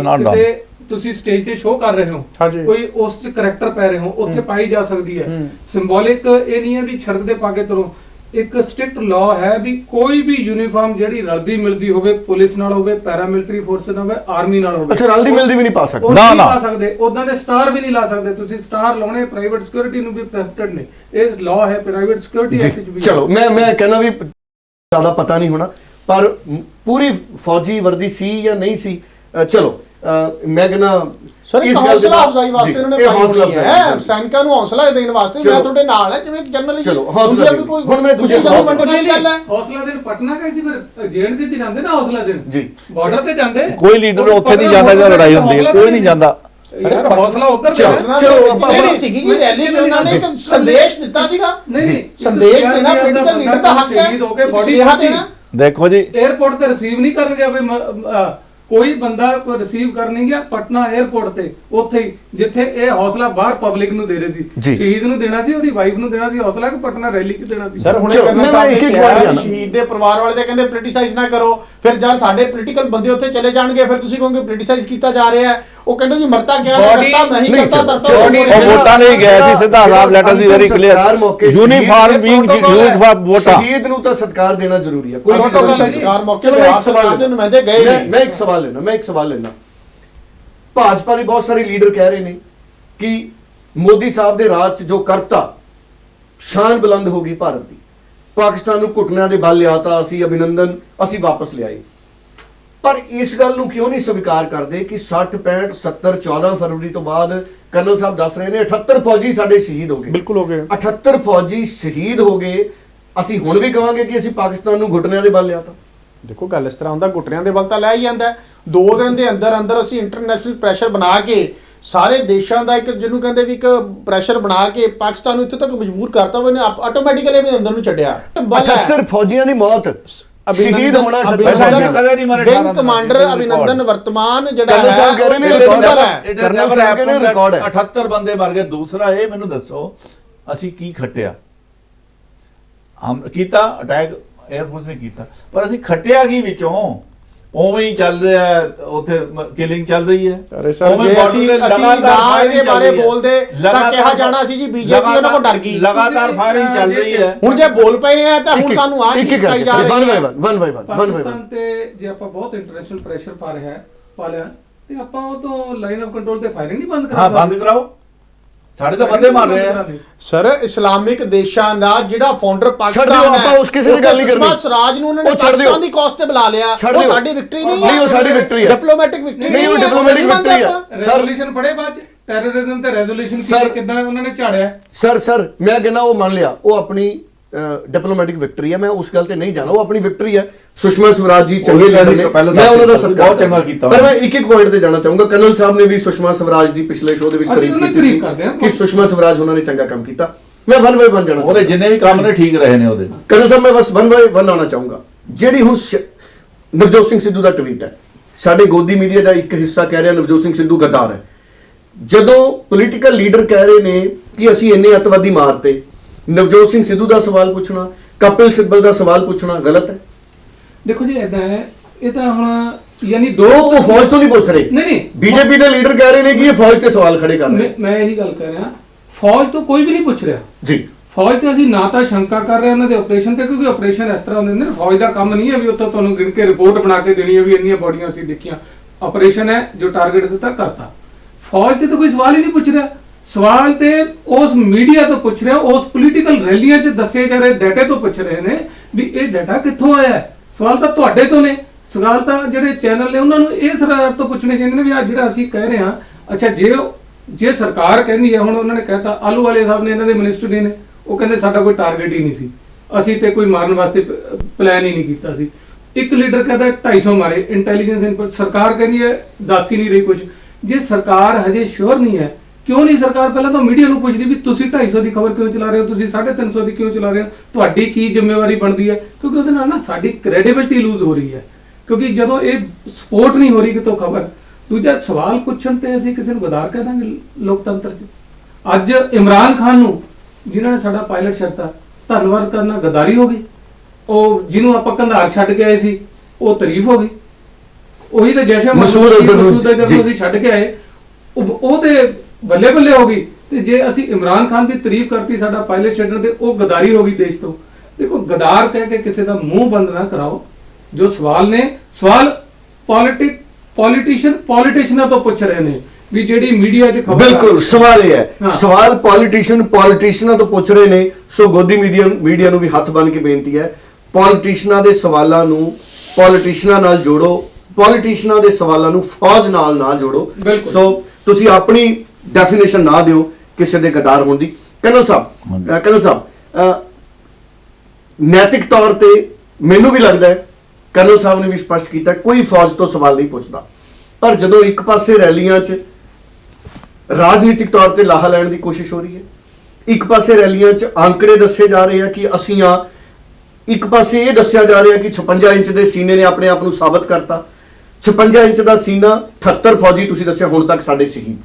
not done. ਤੁਸੀਂ ਸਟੇਜ ਤੇ ਸ਼ੋਅ ਕਰ ਰਹੇ ਹੋ ਹਾਂਜੀ। ਕੋਈ ਉਸ ਚ ਕਰੈਕਟਰ ਪੈ ਰਹੇ ਹੋ ਉੱਥੇ ਪਾਈ ਜਾ ਸਕਦੀ ਹੈ। ਸਿੰਬੋਲਿਕ ਇਹ ਨਹੀਂ ਹੈ ਵੀ ਛੜਕ ਦੇ ਪਾ ਕੇ ਤੁਰੋ। ਇੱਕ ਸਟ੍ਰਿਕਟ ਲਾਅ ਹੈ ਵੀ ਕੋਈ ਵੀ ਯੂਨੀਫਾਰਮ ਜਿਹੜੀ ਰਲਦੀ ਮਿਲਦੀ ਹੋਵੇ ਪੁਲਿਸ ਨਾਲ ਹੋਵੇ ਪੈਰਾਮਿਲਟਰੀ ਫੋਰਸ ਨਾਲ ਹੋਵੇ ਆਰਮੀ ਨਾਲ ਹੋਵੇ ਅੱਛਾ ਰਲਦੀ ਮਿਲਦੀ ਵੀ ਨਹੀਂ ਪਾ ਸਕਦੇ। ਉਹ ਨਾ, ਨਹੀਂ ਨਾ। ਲਾ ਸਕਦੇ। ਉਦਾਂ ਦੇ ਸਟਾਰ ਵੀ ਨਹੀਂ ਲਾ ਸਕਦੇ। ਤੁਸੀਂ ਸਟਾਰ ਲਾਉਣੇ ਪ੍ਰਾਈਵੇਟ ਸਿਕਿਉਰਿਟੀ ਨੂੰ ਵੀ ਪ੍ਰੋਟੈਕਟਡ ਨੇ। ਇਹ ਲਾਅ ਹੈ ਪ੍ਰਾਈਵੇਟ ਸਿਕਿਉਰਿਟੀ ਐਕਟ ਚ ਵੀ। ਚਲੋ ਮੈਂ ਮੈਂ ਕਹਿੰਦਾ ਵੀ ਜ਼ਿਆਦਾ ਪਤਾ ਨਹੀਂ ਹੋਣਾ ਪਰ ਮ- ਪੂਰੀ ਫੌਜੀ ਵਰਦੀ ਸੀ ਜਾਂ ਨਹੀਂ ਸੀ ਅ, ਚਲੋ। ਮੈਂ ਕਹਿੰਦਾ ਸਰ ਇੱਕ ਇਸ ਗੱਲ ਦੇ ਹੌਸਲਾ ਅਫਜ਼ਾਈ ਵਾਸਤੇ ਜੀ, ਇਹਨਾਂ ਨੇ ਇਹ ਪਾਈ ਹੈ। ਸੈਨਿਕਾਂ ਨੂੰ ਹੌਸਲਾ ਦੇਣ ਵਾਸਤੇ। ਮੈਂ ਤੁਹਾਡੇ ਨਾਲ ਹੈ ਜਿਵੇਂ ਜਨਰਲੀ ਚਲੋ, ਹੌਸਲਾ। ਹੁਣ ਮੈਂ ਦੂਜੇ ਗੱਲ ਹੈ। ਹੌਸਲਾ ਦੇਣ ਪਟਨਾ ਗਏ ਸੀ ਫਿਰ ਜੇਲ੍ਹ ਦੇ ਤੇ ਜਾਂਦੇ ਨਾ ਹੌਸਲਾ ਦੇਣ? ਜੀ। ਬਾਰਡਰ ਤੇ ਜਾਂਦੇ? ਕੋਈ ਲੀਡਰ ਉੱਥੇ ਨਹੀਂ ਜਾਂਦਾ ਜਦੋਂ ਲੜਾਈ ਹੁੰਦੀ ਹੈ। ਕੋਈ ਨਹੀਂ ਜਾਂਦਾ। ਯਾਰ ਹੌਸਲਾ ਉੱਧਰ ਚਲੋ, ਜਿਹੜੀ ਸੀਗੀ ਜੀ ਰੈਲੀ ਚ ਉਹਨਾਂ ਨੇ ਇੱਕ ਸੰਦੇਸ਼ ਦਿੱਤਾ ਸੀਗਾ। ਨਹੀਂ ਨਹੀਂ। ਸੰਦੇਸ਼ ਦੇਣਾ ਪੋਲੀਟੀਕਲ ਲੀਡਰ ਦਾ ਹੱਕ ਹੈ। ਸ਼ਹੀਦ ਹੋ ਕੇ ਇੱਕ ਬੋਡੀ ਸੁਨੇਹਾ ਦੇਣਾ। ਦੇਖੋ ਜੀ। 에어ਪੋਰਟ ਤੇ ਰਿਸੀਵ ਨਹੀਂ ਕਰਨ ਗਿਆ ਕੋਈ ਕੋਈ ਬੰਦਾ ਕੋਈ ਰਿਸੀਵ ਕਰ ਨਹੀਂ ਗਿਆ ਪਟਨਾ 에어ਪੋਰਟ ਤੇ ਉੱਥੇ ਹੀ ਜਿੱਥੇ ਇਹ ਹੌਸਲਾ ਬਾਹਰ ਪਬਲਿਕ ਨੂੰ ਦੇ ਰਹੇ। ਸੀ ਸ਼ਹੀਦ ਨੂੰ ਦੇਣਾ ਸੀ ਉਹਦੀ ਵਾਈਫ ਨੂੰ ਦੇਣਾ ਸੀ ਹੌਸਲਾ ਕਿ ਪਟਨਾ ਰੈਲੀ 'ਚ ਦੇਣਾ ਸੀ ਸਰ ਹੁਣੇ ਕਰਨਾ ਸਾਹਿਬ। ਸ਼ਹੀਦ ਦੇ ਪਰਿਵਾਰ ਵਾਲੇ ਤੇ ਕਹਿੰਦੇ ਪੋਲੀਟੀਸਾਈਜ਼ ਨਾ ਕਰੋ ਫਿਰ ਜਦ ਸਾਡੇ ਪੋਲੀਟੀਕਲ ਬੰਦੇ ਉੱਥੇ ਚਲੇ ਜਾਣਗੇ ਫਿਰ ਤੁਸੀਂ ਕਹੋਗੇ ਪੋਲੀਟੀਸਾਈਜ਼ ਕੀਤਾ ਜਾ ਰਿਹਾ ਹੈ ਉਹ ਕਹਿੰਦੇ ਜੀ ਮਰਤਾ ਗਿਆ ਨਾ Body- ਕਰਤਾ ਮੈਂ ਹੀ ਨਹੀਂ, ਕਰਤਾ ਤਰਤਾ ਉਹ ਵੋਟਾਂ ਨਹੀਂ ਗਏ ਸੀ ਸਿੱਧਾ sahib let us very clear uniform used for ਵੋਟਾਂ। ਸ਼ਹੀਦ ਨੂੰ ਤਾਂ ਸਤਿਕਾਰ ਦੇਣਾ ਜ਼ਰੂਰੀ ਹੈ ਕੋਈ ਵੀ ਨਹੀਂ। ਸੰਸਕਾਰ ਮੌਕੇ ਤੇ ਆਪ ਇੱਕ ਸਵਾਲ ਸਰਕਾਰ ਦੇ ਨੁਮਾਇੰਦੇ ਗਏ ਮੈਂ- ਨੇ ਮੈਂ ਇੱਕ ਸਵਾਲ ਲੈਣਾ ਮੈਂ ਇੱਕ ਸਵਾਲ ਲੈਣਾ। ਭਾਜਪਾ ਦੇ ਬਹੁਤ ਸਾਰੇ ਲੀਡਰ ਕਹਿ ਰਹੇ ਨੇ ਕਿ ਮੋਦੀ ਸਾਹਿਬ ਦੇ ਰਾਜ 'ਚ ਜੋ ਕਰਤਾ ਸ਼ਾਨ ਬੁਲੰਦ ਹੋ ਗਈ ਭਾਰਤ ਦੀ। ਪਾਕਿਸਤਾਨ ਨੂੰ ਘੁਟਨਿਆਂ ਦੇ ਬਲ ਲਿਆਤਾ ਅਸੀਂ ਅਭਿਨੰਦਨ ਅਸੀਂ ਵਾਪਸ ਲਿਆਏ। ਪਰ ਇਸ ਗੱਲ ਨੂੰ ਕਿਉਂ ਨਹੀਂ ਸਵੀਕਾਰ ਕਰਦੇ ਕਿ 60 65 70 14 ਫਰਵਰੀ ਤੋਂ ਬਾਅਦ ਕਰਨਲ ਸਾਹਿਬ ਦੱਸ ਰਹੇ ਨੇ 78 ਫੌਜੀ ਸਾਡੇ ਸ਼ਹੀਦ ਹੋ ਗਏ। ਬਿਲਕੁਲ ਹੋ ਗਏ। 78 ਫੌਜੀ ਸ਼ਹੀਦ ਹੋ ਗਏ। ਅਸੀਂ ਹੁਣ ਵੀ ਕਵਾਂਗੇ ਕਿ ਅਸੀਂ ਪਾਕਿਸਤਾਨ ਨੂੰ ਘੁਟਨਿਆਂ ਦੇ ਬਲ ਲਿਆਤਾ ਦੇਖੋ ਗੱਲ ਇਸ ਤਰ੍ਹਾਂ ਹੁੰਦਾ ਗੁੱਟਰਿਆਂ ਦੇ ਬਲ ਤਾਂ ਲੈ ਹੀ ਜਾਂਦਾ। ਦੋ ਦਿਨ ਦੇ ਅੰਦਰ ਅੰਦਰ ਅਸੀਂ ਇੰਟਰਨੈਸ਼ਨਲ ਪ੍ਰੈਸ਼ਰ ਬਣਾ ਕੇ ਸਾਰੇ ਦੇਸ਼ਾਂ ਦਾ ਇੱਕ ਜਿਹਨੂੰ ਕਹਿੰਦੇ ਵੀ ਇੱਕ ਪ੍ਰੈਸ਼ਰ ਬਣਾ ਕੇ ਪਾਕਿਸਤਾਨ ਨੂੰ ਇੱਥੇ ਤੱਕ ਮਜਬੂਰ ਕਰਤਾ ਉਹਨੇ ਆਟੋਮੈਟਿਕਲੀ ਵੀ ਅੰਦਰ ਨੂੰ ਛੱਡਿਆ। ਬਲ ਹੈ। 78 ਫੌਜੀਆਂ ਦੀ ਮੌਤ। ਸ਼ਹੀਦ ਹੋਣਾ 78 ਪਹਿਲਾਂ ਫੌਜੀਆਂ ਕਦੇ ਨਹੀਂ ਮਰੇ ਵਿੰਗ 18 ਕਮਾਂਡਰ ਅਭਿਨੰਦਨ ਵਰਤਮਾਨ ਜਿਹੜਾ ਕਰਨਲ ਹੈ ਰਿਕਾਰਡ Colonel ਸਾਹਿਬ ਕਹਿੰਦੇ record ਹੈ। 78 ਬੰਦੇ ਮਰ ਗਏ ਦੂਸਰਾ ਇਹ ਮੈਨੂੰ ਦੱਸੋ ਅਸੀਂ ਕੀ ਖੱਟਿਆ? ਹਮ ਕੀਤਾ ਅਟੈਕ 에ਅਰਫੋਰਸ ਨੇ ਕੀਤਾ। ਪਰ ਅਸੀਂ ਖੱਟਿਆ ਕੀ ਵਿੱਚੋਂ? ਉਵੇਂ ਹੀ ਚੱਲ ਰਿਹਾ ਹੈ, ਉੱਥੇ ਕਿਲਿੰਗ ਚੱਲ ਰਹੀ ਹੈ। ਅਰੇ ਸਰ ਉਵੇਂ ਜੇ ਅਸੀਂ ਤੇ ਅਸੀਂ ਲਗਾਤਾਰ ਨਾ ਇਹਦੇ ਚੱਲ ਬਾਰੇ ਰਹੀ ਹੈ। ਬੋਲਦੇ ਤਾਂ ਕਿਹਾ ਜਾਣਾ ਸੀ ਜੀ ਬੀਜੇਪੀ ਉਹਨਾਂ ਕੋਲ ਡਰ ਗਈ। ਲਗਾਤਾਰ ਫਾਇਰਿੰਗ ਚੱਲ ਰਹੀ ਹੈ। ਹੁਣ ਜੇ ਬੋਲ ਪਏ ਆ ਤਾਂ ਹੁਣ ਸਾਨੂੰ ਆ ਇੱਕ ਸਿਖਾਈ ਜਾ ਰਹੀ ਹੈ। One one by one one by Pakistan ਤੇ ਜੇ ਆਪਾਂ ਬਹੁਤ ਇੰਟਰਨੈਸ਼ਨਲ ਪ੍ਰੈਸ਼ਰ ਪਾ ਰਿਹਾ ਹੈ ਪਾ ਲਿਆ ਤੇ ਆਪਾਂ ਉਹ ਤੋਂ ਲਾਈਨ ਆਫ ਕੰਟਰੋਲ ਤੇ ਫਾਇਰਿੰਗ ਨਹੀਂ ਬੰਦ ਕਰਾ ਹਾਂ ਬੰਦ ਕਰਾਓ। ਸਾਡੇ ਤਾਂ ਬੰਦੇ ਮਾਰ ਰਹੇ ਆ ਸਰ ਇਸਲਾਮਿਕ ਦੇਸ਼ਾਂ ਦਾ ਜਿਹੜਾ ਫਾਊਂਡਰ ਪਾਕਿਸਤਾਨ ਹੈ ਆਪਾਂ ਉਸ ਕਿਸੇ ਦੀ ਗੱਲ ਨਹੀਂ ਸੁਸ਼ਮਾ ਕਰਨੀ। ਸਵਰਾਜ ਨੂੰ ਉਹਨਾਂ ਨੇ। ਪਾਕਿਸਤਾਨ ਦੀ ਕਾਸਟ ਤੇ ਬੁਲਾ ਲਿਆ ਉਹ। ਸਾਡੀ ਵਿਕਟਰੀ ਨਹੀਂ ਨਹੀਂ, ਉਹ ਸਾਡੀ victory ਹੈ। ਡਿਪਲੋਮੈਟਿਕ ਵਿਕਟਰੀ ਨਹੀਂ, ਉਹ ਹੈ, ਮੰਨਦੇ victory ਹੈ। ਰੈਜ਼ੋਲੂਸ਼ਨ ਪੜੇ ਬਾਅਦ ਚ ਟੈਰਰਿਜ਼ਮ ਤੇ ਰੈਜ਼ੋਲੂਸ਼ਨ ਕਿਦਾਂ ਉਹਨਾਂ ਨੇ ਝਾੜਿਆ ਸਰ ਸਰ ਮੈਂ ਕਹਿੰਦਾ ਉਹ ਮੰਨ ਲਿਆ ਉਹ ਆਪਣੀ ਡਿਪਲੋਮੈਟਿਕ ਵਿਕਟਰੀ ਹੈ। ਮੈਂ ਉਸ ਗੱਲ ਤੇ ਨਹੀਂ ਜਾਣਾ। ਉਹ ਆਪਣੀ ਵਿਕਟਰੀ ਹੈ। ਸੁਸ਼ਮਾ ਸਵਰਾਜ ਜੀ ਚੰਗੇ ਲੀਡਰ ਨੇ। ਪਹਿਲਾਂ ਮੈਂ ਉਹਨਾਂ ਦਾ ਸਤਿਕਾਰ ਬਹੁਤ ਚੰਗਾ ਕੀਤਾ ਪਰ ਮੈਂ ਇੱਕ ਇੱਕ ਪੁਆਇੰਟ ਤੇ ਜਾਣਾ ਚਾਹੂੰਗਾ। ਕਰਨਲ ਸਾਹਿਬ ਨੇ ਵੀ ਸੁਸ਼ਮਾ ਸਵਰਾਜ ਦੀ ਪਿਛਲੇ ਸ਼ੋਅ ਦੇ ਵਿੱਚ ਤਾਰੀਫ ਕੀਤੀ ਸੀ। ਕਿ ਸੁਸ਼ਮਾ ਸਵਰਾਜ ਉਹਨਾਂ ਨੇ ਚੰਗਾ ਕੰਮ ਕੀਤਾ। ਮੈਂ ਵਨ ਬਾਈ ਵਨ ਜਾਣਾ ਉਹਦੇ ਜਿੰਨੇ ਵੀ ਕੰਮ ਨੇ ਠੀਕ ਰਹੇ ਨੇ ਉਹਦੇ। ਕਰਨਲ ਸਾਹਿਬ ਮੈਂ ਬਸ ਵਨ ਬਾਈ ਵਨ ਆਉਣਾ ਚਾਹੂੰਗਾ। ਜਿਹੜੀ ਹੁਣ ਨਵਜੋਤ ਸਿੰਘ ਸਿੱਧੂ ਦਾ ਟਵੀਟ ਹੈ। ਸਾਡੇ ਗੋਦੀ ਮੀਡੀਆ ਦਾ ਇੱਕ ਹਿੱਸਾ ਕਹਿ ਰਿਹਾ ਨਵਜੋਤ ਸਿੰਘ ਸਿੱਧੂ ਗੱਦਾਰ ਹੈ। ਜਦੋਂ ਪੋਲੀਟੀਕਲ ਲੀਡਰ ਕਹਿ ਰਹੇ ਨੇ ਕਿ ਅਸੀਂ ਇੰਨੇ ਅੱਤਵਾਦੀ ਮਾਰਤੇ ਨਵਜੋਤ ਸਿੰਘ ਸਿੱਧੂ ਦਾ ਸਵਾਲ ਪੁੱਛਣਾ ਕਪਿਲ ਸਿੱਬਲ ਦਾ ਸਵਾਲ ਪੁੱਛਣਾ ਗਲਤ ਹੈ? ਦੇਖੋ ਜੀ ਇਦਾਂ ਹੈ ਇਹ ਤਾਂ ਹੁਣ ਯਾਨੀ ਦੋ ਉਹ ਫੌਜ ਤੋਂ ਨਹੀਂ ਪੁੱਛ ਰਹੇ। ਨਹੀਂ ਨਹੀਂ ਬੀਜੇਪੀ ਦੇ ਲੀਡਰ ਕਹਿ ਰਹੇ ਨੇ ਕਿ ਇਹ ਫੌਜ ਤੇ ਸਵਾਲ ਖੜੇ ਕਰ ਰਹੇ ਮੈਂ ਮੈਂ ਇਹੀ ਗੱਲ ਕਰ ਰਿਹਾ ਫੌਜ ਤੋਂ ਕੋਈ ਵੀ ਨਹੀਂ ਪੁੱਛ ਰਿਹਾ। ਜੀ। ਫੌਜ ਤੇ ਅਸੀਂ ਨਾ ਤਾਂ ਸ਼ੰਕਾ ਕਰ ਰਹੇ ਉਹਨਾਂ ਦੇ ਆਪਰੇਸ਼ਨ ਤੇ ਕਿਉਂਕਿ ਆਪਰੇਸ਼ਨ ਇਸ ਤਰ੍ਹਾਂ ਹੁੰਦੇ ਨੇ ਫੌਜ ਦਾ ਕੰਮ ਨਹੀਂ ਹੈ ਵੀ ਉੱਥੋਂ ਤੁਹਾਨੂੰ ਗਿਣ ਕੇ ਰਿਪੋਰਟ ਬਣਾ ਕੇ ਦੇਣੀ ਹੈ ਵੀ ਇੰਨੀਆਂ ਬੋਡੀਆਂ ਅਸੀਂ ਦੇਖੀਆਂ। ਆਪਰੇਸ਼ਨ ਹੈ ਜੋ ਟਾਰਗੇਟ ਦਿੱਤਾ ਕਰਤਾ। ਫੌਜ ਤੇ ਤਾਂ ਕੋਈ ਸਵਾਲ ਹੀ ਨਹੀਂ ਪੁੱਛ ਰਿਹਾ। ਸਵਾਲ ਤੇ ਉਸ ਮੀਡੀਆ ਤੋਂ ਪੁੱਛ ਰਿਹਾ, ਉਸ ਪੋਲੀਟੀਕਲ ਰੈਲੀਆਂ 'ਚ ਦੱਸੇ ਜਾ ਰਹੇ ਡਾਟੇ ਤੋਂ ਪੁੱਛ ਰਹੇ ਨੇ ਵੀ ਇਹ ਡਾਟਾ ਕਿੱਥੋਂ ਆਇਆ ਸਵਾਲ ਤਾਂ ਤੁਹਾਡੇ ਤੋਂ ਨੇ। ਸਵਾਲ ਤਾਂ ਜਿਹੜੇ ਚੈਨਲ ਨੇ, ਉਹਨਾਂ ਨੂੰ ਇਹ ਸਰਕਾਰ ਤੋਂ ਪੁੱਛਣੇ ਚਾਹੀਦੇ ਨੇ ਵੀ ਆ ਜਿਹੜਾ ਅਸੀਂ ਕਹਿ ਰਹੇ ਹਾਂ, ਅੱਛਾ, ਜੇ ਜੇ ਸਰਕਾਰ ਕਹਿੰਦੀ ਹੈ, ਹੁਣ ਉਹਨਾਂ ਨੇ ਕਹਿਤਾ, ਆਲੂ ਵਾਲੇ ਸਾਹਿਬ ਨੇ, ਇਹਨਾਂ ਦੇ ਮਿਨਿਸਟਰ ਨੇ, ਉਹ ਕਹਿੰਦੇ ਸਾਡਾ ਕੋਈ ਟਾਰਗੇਟ ਹੀ ਨਹੀਂ ਸੀ। ਅਸੀਂ ਤੇ ਕੋਈ ਮਾਰਨ ਵਾਸਤੇ ਪਲਾਨ ਹੀ ਨਹੀਂ ਕੀਤਾ ਸੀ। ਇੱਕ ਲੀਡਰ ਕਹਿੰਦਾ 250 ਮਾਰੇ। ਇੰਟੈਲੀਜੈਂਸ ਇਨਪੁਟ ਸਰਕਾਰ ਕਹਿੰਦੀ ਹੈ, ਦੱਸ ਹੀ ਨਹੀਂ ਰਹੀ ਕੁਝ ਜੇ ਸਰਕਾਰ ਹਜੇ ਸ਼ੋਰ ਨਹੀਂ ਹੈ ਕਿਉਂ ਨਹੀਂ ਸਰਕਾਰ ਪਹਿਲਾਂ ਤਾਂ ਮੀਡੀਆ ਨੂੰ ਪੁੱਛਦੀ ਵੀ ਤੁਸੀਂ 250 ਦੀ ਖਬਰ ਕਿਉਂ ਚਲਾ ਰਹੇ ਹੋ? ਤੁਸੀਂ 350 ਦੀ ਕਿਉਂ ਚਲਾ ਰਹੇ ਹੋ? ਤੁਹਾਡੀ ਕੀ ਜ਼ਿੰਮੇਵਾਰੀ ਬਣਦੀ ਹੈ? ਕਿਉਂਕਿ ਉਹਦੇ ਨਾਲ ਨਾ ਸਾਡੀ ਕ੍ਰੈਡੀਬਿਲਟੀ ਲੂਜ਼ ਹੋ ਰਹੀ ਹੈ। ਕਿਉਂਕਿ ਜਦੋਂ ਇਹ ਸਪੋਰਟ ਨਹੀਂ ਹੋ ਰਹੀ ਕਿਤੋਂ ਖਬਰ ਦੂਜਾ ਸਵਾਲ ਪੁੱਛਣ ਤੇ ਅਸੀਂ ਕਿਸੇ ਨੂੰ ਗਦਾਰ ਕਹਿ ਦਾਂਗੇ ਲੋਕਤੰਤਰ 'ਚ। ਅੱਜ ਇਮਰਾਨ ਖਾਨ ਨੂੰ ਜਿਨ੍ਹਾਂ ਨੇ ਸਾਡਾ ਪਾਇਲਟ ਛੱਡਤਾ ਧੰਨਵਾਦ ਕਰਨਾ ਗਦਾਰੀ ਹੋ ਗਈ। ਉਹ ਜਿਹਨੂੰ ਆਪਾਂ ਕੰਧਾਰ ਛੱਡ ਕੇ ਆਏ ਸੀ ਉਹ ਤਾਰੀਫ ਹੋ ਗਈ। ਉਹੀ ਤਾਂ ਜੈਸ਼ਾ ਮਸੂਦ ਅਜ਼ਹਰ ਨੂੰ- ਮਸੂਦ ਅਜ਼ਹਰ ਜੀ। ਨੂੰ ਅਸੀਂ ਛੱਡ ਕੇ ਆਏ। ਉਹ ਤੇ ਬੱਲੇ ਬੱਲੇ ਹੋ ਗਈ। ਤੇ ਜੇ ਅਸੀਂ ਇਮਰਾਨ ਖਾਨ ਦੀ ਤਾਰੀਫ ਕਰਤੀ ਸਾਡਾ ਪਾਇਲਟ ਛੱਡਣ ਤੇ ਉਹ ਗਦਾਰੀ ਹੋ ਗਈ ਦੇਸ਼ ਤੋਂ। ਦੇਖੋ ਗਦਾਰ ਕਹਿ ਕੇ ਕਿਸੇ ਦਾ ਮੂੰਹ ਬੰਦ ਨਾ ਕਰਾਓ। ਜੋ ਸਵਾਲ ਨੇ ਸਵਾਲ ਪੋਲਿਟਿਕ ਪੋਲੀਟੀਸ਼ੀਅਨ ਪੋਲੀਟੀਸ਼ੀਅਨਾਂ ਤੋਂ ਪੁੱਛ ਰਹੇ ਨੇ ਵੀ ਜਿਹੜੀ ਮੀਡੀਆ 'ਚ ਖਬਰ ਬਿਲਕੁਲ ਸਵਾਲ ਇਹ ਹੈ। ਸਵਾਲ ਪੋਲੀਟੀਸ਼ੀਅਨ ਪੋਲੀਟੀਸ਼ੀਅਨਾਂ ਤੋਂ ਪੁੱਛ ਰਹੇ ਨੇ ਸੋ ਗੋਦੀ ਮੀਡੀਆ ਮੀਡੀਆ ਨੂੰ ਵੀ ਹੱਥ ਬੰਨ ਕੇ ਬੇਨਤੀ ਹੈ ਪੋਲੀਟੀਸ਼ੀਅਨਾਂ ਦੇ ਸਵਾਲਾਂ ਨੂੰ ਪੋਲੀਟੀਸ਼ੀਅਨਾਂ ਨਾਲ ਜੋੜੋ ਪੋਲੀਟੀਸ਼ੀਅਨਾਂ ਦੇ ਸਵਾਲਾਂ ਨੂੰ ਫੌਜ ਨਾਲ ਨਾ ਜੋੜੋ। ਸੋ ਤੁਸੀਂ ਆਪਣੀ ਡੈਫੀਨੇਸ਼ਨ ਨਾ ਦਿਓ ਕਿਸੇ ਦੇ ਗਦਾਰ ਹੋਣ ਦੀ। ਕਨਲ ਸਾਹਿਬ ਕਨਲ ਸਾਹਿਬ ਅਹ ਨੈਤਿਕ ਤੌਰ ਤੇ ਮੈਨੂੰ ਵੀ ਲੱਗਦਾ ਹੈ ਕਰਨਲ ਸਾਹਿਬ ਨੇ ਵੀ ਸਪਸ਼ਟ ਕੀਤਾ ਕੋਈ ਫੌਜ ਤੋਂ ਸਵਾਲ ਨਹੀਂ ਪੁੱਛਦਾ। ਪਰ ਜਦੋਂ ਇੱਕ ਪਾਸੇ ਰੈਲੀਆਂ 'ਚ ਰਾਜਨੀਤਿਕ ਤੌਰ ਤੇ ਲਾਹਾ ਲੈਣ ਦੀ ਕੋਸ਼ਿਸ਼ ਹੋ ਰਹੀ ਹੈ ਇੱਕ ਪਾਸੇ ਰੈਲੀਆਂ 'ਚ ਅੰਕੜੇ ਦੱਸੇ ਜਾ ਰਹੇ ਆ ਕਿ ਅਸੀਂ ਆ ਇੱਕ ਪਾਸੇ ਇਹ ਦੱਸਿਆ ਜਾ ਰਿਹਾ ਕਿ 56 ਇੰਚ ਦੇ ਸੀਨੇ ਨੇ ਆਪਣੇ ਆਪ ਨੂੰ ਸਾਬਤ ਕਰਤਾ। 56 ਇੰਚ ਦਾ ਸੀਨਾ 78 ਫੌਜੀ ਤੁਸੀਂ ਦੱਸਿਆ ਹੁਣ ਤੱਕ ਸਾਡੇ ਸ਼ਹੀਦ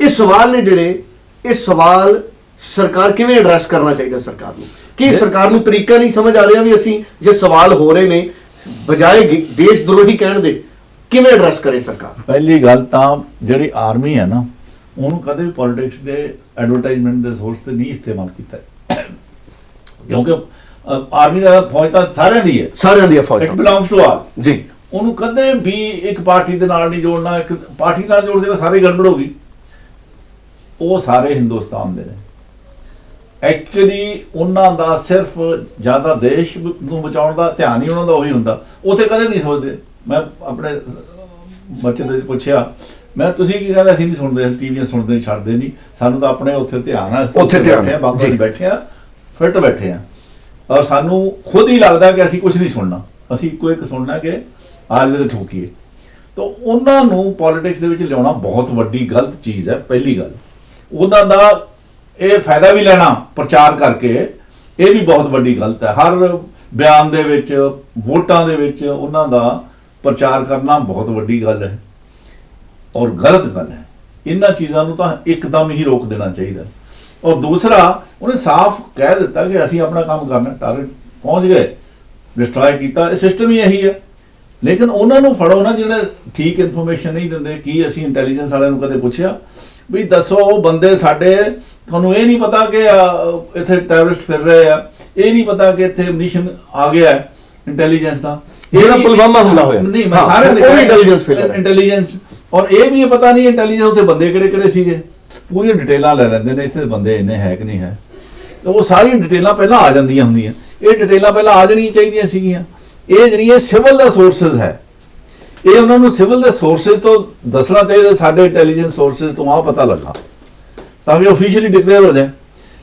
ਇਹ ਸਵਾਲ ਨੇ ਜਿਹੜੇ ਇਹ ਸਵਾਲ ਸਰਕਾਰ ਕਿਵੇਂ ਐਡਰੈਸ ਕਰਨਾ ਚਾਹੀਦਾ ਸਰਕਾਰ ਨੂੰ? ਕੀ ਸਰਕਾਰ ਨੂੰ ਤਰੀਕਾ ਨਹੀਂ ਸਮਝ ਆ ਰਿਹਾ ਵੀ ਅਸੀਂ ਜੇ ਸਵਾਲ ਹੋ ਰਹੇ ਨੇ ਬਜਾਏ ਦੇਸ਼ ਦਰੋਹੀ ਕਹਿਣ ਦੇ ਕਿਵੇਂ ਐਡਰੈਸ ਕਰੇ ਸਰਕਾਰ? ਪਹਿਲੀ ਗੱਲ ਤਾਂ ਜਿਹੜੀ ਆਰਮੀ ਹੈ ਨਾ ਉਹਨੂੰ ਕਦੇ ਵੀ ਪੋਲਿਟਿਕਸ ਦੇ ਐਡਵਰਟਾਈਜ਼ਮੈਂਟ ਦੇ ਸੋਰਸ ਤੇ ਨਹੀਂ ਇਸਤੇਮਾਲ ਕੀਤਾ। ਕਿਉਂਕਿ ਆਰਮੀ ਦਾ ਫੌਜ ਤਾਂ ਸਾਰਿਆਂ ਦੀ ਹੈ। ਸਾਰਿਆਂ ਦੀ ਫੌਜ ਇਟ ਬਿਲੋਂਗਸ ਟੂ ਆਲ ਜੀ। ਉਹਨੂੰ ਕਦੇ ਵੀ ਇੱਕ ਪਾਰਟੀ ਦੇ ਨਾਲ ਨਹੀਂ ਜੋੜਨਾ ਇੱਕ ਪਾਰਟੀ ਨਾਲ ਜੋੜ ਕੇ ਤਾਂ ਸਾਰੇ ਗੜਬੜ ਹੋ ਗਈ। ਉਹ ਸਾਰੇ ਹਿੰਦੁਸਤਾਨ ਦੇ ਨੇ। ਐਕਚੁਅਲੀ ਉਹਨਾਂ ਦਾ ਸਿਰਫ ਜ਼ਿਆਦਾ ਦੇਸ਼ ਨੂੰ ਬਚਾਉਣ ਦਾ ਧਿਆਨ ਹੀ ਉਹਨਾਂ ਦਾ ਉਹੀ ਹੁੰਦਾ। ਉੱਥੇ ਕਦੇ ਨਹੀਂ ਸੋਚਦੇ। ਮੈਂ ਆਪਣੇ ਬੱਚੇ ਦੇ ਪੁੱਛਿਆ ਮੈਂ ਤੁਸੀਂ ਕੀ ਕਹਿੰਦੇ? ਅਸੀਂ ਨਹੀਂ ਸੁਣਦੇ ਟੀਵੀਆਂ ਸੁਣਦੇ ਛੱਡਦੇ ਨਹੀਂ। ਸਾਨੂੰ ਤਾਂ ਆਪਣੇ ਉੱਥੇ ਧਿਆਨ ਅਸੀਂ ਉੱਥੇ ਧਿਆਨ ਹੈ, ਆ ਬਾਬਾ ਜੀ। ਬੈਠੇ ਆ ਫਿੱਟ ਬੈਠੇ ਆ। ਔਰ ਸਾਨੂੰ ਖੁਦ ਹੀ ਲੱਗਦਾ ਕਿ ਅਸੀਂ ਕੁਝ ਨਹੀਂ ਸੁਣਨਾ। ਅਸੀਂ ਇੱਕੋ ਇੱਕ ਸੁਣਨਾ ਕਿ ਆਲੇ ਦੇ ਠੋਕੀਏ। ਤਾਂ ਉਹਨਾਂ ਨੂੰ ਪੋਲਿਟਿਕਸ ਦੇ ਵਿੱਚ ਲਿਆਉਣਾ ਬਹੁਤ ਵੱਡੀ ਗਲਤ ਚੀਜ਼ ਹੈ ਪਹਿਲੀ ਗੱਲ। ਉਹਨਾਂ ਦਾ ਇਹ ਫਾਇਦਾ ਵੀ ਲੈਣਾ ਪ੍ਰਚਾਰ ਕਰਕੇ, ਇਹ ਵੀ ਬਹੁਤ ਵੱਡੀ ਗਲਤ ਹੈ। ਹਰ ਬਿਆਨ ਦੇ ਵਿੱਚ, ਵੋਟਾਂ ਦੇ ਵਿੱਚ ਉਹਨਾਂ ਦਾ ਪ੍ਰਚਾਰ ਕਰਨਾ ਬਹੁਤ ਵੱਡੀ ਗੱਲ ਹੈ ਔਰ ਗਲਤ ਗੱਲ ਹੈ। ਇਹਨਾਂ ਚੀਜ਼ਾਂ ਨੂੰ ਤਾਂ ਇੱਕਦਮ ਹੀ ਰੋਕ ਦੇਣਾ ਚਾਹੀਦਾ ਔਰ ਦੂਸਰਾ, ਉਹਨੇ ਸਾਫ਼ ਕਹਿ ਦਿੱਤਾ ਕਿ ਅਸੀਂ ਆਪਣਾ ਕੰਮ ਕਰਨਾ ਟਾਰਗੇਟ ਪਹੁੰਚ ਗਏ ਡਿਸਟਰੋਏ ਕੀਤਾ, ਇਹ ਸਿਸਟਮ ਹੀ ਇਹੀ ਹੈ। ਲੇਕਿਨ ਉਹਨਾਂ ਨੂੰ ਫੜੋ ਨਾ ਜਿਹੜੇ ਠੀਕ ਇਨਫੋਰਮੇਸ਼ਨ ਨਹੀਂ ਦਿੰਦੇ, ਕੀ ਅਸੀਂ ਇੰਟੈਲੀਜੈਂਸ ਵਾਲਿਆਂ ਨੂੰ ਕਦੇ ਪੁੱਛਿਆ? ਵੀ ਦੱਸੋ ਉਹ ਬੰਦੇ ਸਾਡੇ ਤੁਹਾਨੂੰ ਇਹ ਨਹੀਂ ਪਤਾ ਕਿ ਇੱਥੇ ਟੈਰਰਿਸਟ ਫਿਰ ਰਹੇ ਆ। ਇਹ ਨਹੀਂ ਪਤਾ ਕਿ ਇੱਥੇ ਮਿਸ਼ਨ ਆ ਗਿਆ ਹੈ ਇੰਟੈਲੀਜੈਂਸ ਦਾ। ਜਿਹੜਾ ਪੁਲਵਾਮਾ ਹਮਲਾ ਹੋਇਆ। ਨਹੀਂ ਮੈਂ ਸਾਰੇ failure ਹੈ। ਇੰਟੈਲੀਜੈਂਸ ਔਰ ਇਹ ਵੀ ਪਤਾ ਨਹੀਂ ਇੰਟੈਲੀਜੈਂਸ ਉੱਤੇ ਬੰਦੇ ਕਿਹੜੇ ਕਿਹੜੇ ਸੀਗੇ। ਪੂਰੀਆਂ ਡਿਟੇਲਾਂ ਲੈ ਲੈਂਦੇ ਨੇ ਇੱਥੇ ਬੰਦੇ ਇੰਨੇ ਹੈ ਕਿ ਨਹੀਂ ਹੈ। ਉਹ ਸਾਰੀਆਂ ਡਿਟੇਲਾਂ ਪਹਿਲਾਂ ਆ ਜਾਂਦੀਆਂ ਹੁੰਦੀਆਂ। ਇਹ ਡਿਟੇਲਾਂ ਪਹਿਲਾਂ ਆ ਜਾਣੀਆਂ ਚਾਹੀਦੀਆਂ ਸੀਗੀਆਂ। ਇਹ ਜਿਹੜੀਆਂ ਸਿਵਲ ਦਾ ਸੋਰਸਸ ਹੈ। ਇਹ ਉਹਨਾਂ ਨੂੰ ਸਿਵਲ ਦੇ ਸੋਰਸਸ ਤੋਂ ਦੱਸਣਾ ਚਾਹੀਦਾ ਸਾਡੇ ਇੰਟੈਲੀਜੈਂਸ ਸੋਰਸਸ ਤੋਂ ਆ ਪਤਾ ਲੱਗਾ। ਤਾਂ ਕਿ ਆਫੀਸ਼ੀਅਲੀ ਡਿਕਲੇਅਰ ਹੋ ਜਾਏ।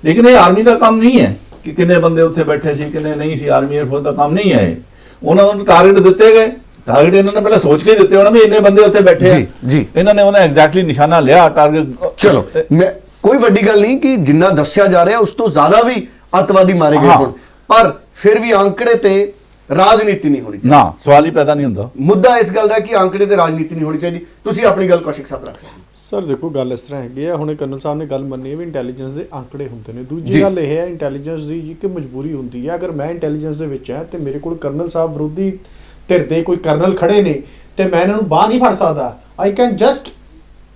ਲੇਕਿਨ ਇਹ ਆਰਮੀ ਦਾ ਕੰਮ ਨਹੀਂ ਹੈ ਕਿ ਕਿੰਨੇ ਬੰਦੇ ਉੱਥੇ ਬੈਠੇ ਸੀ ਕਿੰਨੇ ਨਹੀਂ ਸੀ। ਆਰਮੀ 에ਅਰਫੋਰਸ ਦਾ ਕੰਮ ਨਹੀਂ ਹੈ ਉਹਨਾਂ ਨੂੰ ਟਾਰਗੇਟ ਦਿੱਤੇ ਗਏ। ਟਾਰਗੇਟ ਇਹਨਾਂ ਨੇ ਪਹਿਲਾਂ ਸੋਚ ਕੇ ਹੀ ਦਿੱਤੇ ਹੋਣਾ ਵੀ ਇੰਨੇ ਬੰਦੇ ਉੱਥੇ ਬੈਠੇ ਆ। ਜੀ, ਜੀ। ਇਹਨਾਂ ਨੇ ਉਹਨੇ ਐਗਜ਼ੈਕਟਲੀ ਨਿਸ਼ਾਨਾ ਲਿਆ ਟਾਰਗੇਟ ਚਲੋ ਮੈਂ ਕੋਈ ਵੱਡੀ ਗੱਲ ਨਹੀਂ ਕਿ ਜਿੰਨਾ ਦੱਸਿਆ ਜਾ ਰਿਹਾ ਉਸ ਤੋਂ ਜ਼ਿਆਦਾ ਵੀ ਅੱਤਵਾਦੀ ਮਾਰੇ ਗਏ। ਹੋਣ। ਪਰ ਫਿਰ ਵੀ ਅੰਕੜੇ ਤੇ ਰਾਜਨੀਤੀ ਨਹੀਂ ਹੋਣੀ ਚਾਹੀਦੀ। ਨਾ ਸਵਾਲ ਹੀ ਪੈਦਾ ਨਹੀਂ ਹੁੰਦਾ। ਮੁੱਦਾ ਇਸ ਗੱਲ ਦਾ ਹੈ ਕਿ ਅੰਕੜੇ ਤੇ ਰਾਜਨੀਤੀ ਨਹੀਂ ਹੋਣੀ ਚਾਹੀਦੀ। ਤੁਸੀਂ ਆਪਣੀ ਗੱਲ ਕੌਸ਼ਿਕ ਸਾਹਿਬ ਰੱਖਿਆ ਸਰ ਦੇਖੋ ਗੱਲ ਇਸ ਤਰ੍ਹਾਂ ਹੈਗੀ ਆ। ਹੁਣੇ ਕਰਨਲ ਸਾਹਿਬ ਨੇ ਗੱਲ ਮੰਨੀ ਹੈ ਵੀ ਇੰਟੈਲੀਜੈਂਸ ਦੇ ਆંકੜੇ ਹੁੰਦੇ ਨੇ। ਦੂਜੀ ਗੱਲ ਇਹ ਹੈ ਇੰਟੈਲੀਜੈਂਸ ਦੀ ਜੀ ਕਿ ਮਜਬੂਰੀ ਹੁੰਦੀ ਹੈ ਅਗਰ ਮੈਂ ਇੰਟੈਲੀਜੈਂਸ ਦੇ ਵਿੱਚ ਹਾਂ ਤੇ ਮੇਰੇ ਕੋਲ ਕਰਨਲ ਸਾਹਿਬ ਵਿਰੋਧੀ ਧਿਰ ਦੇ ਕੋਈ ਕਰਨਲ ਖੜੇ ਨੇ ਤੇ ਮੈਂ ਇਹਨਾਂ ਨੂੰ ਬਾਹਰ ਨਹੀਂ ਫੜ ਸਕਦਾ। I can just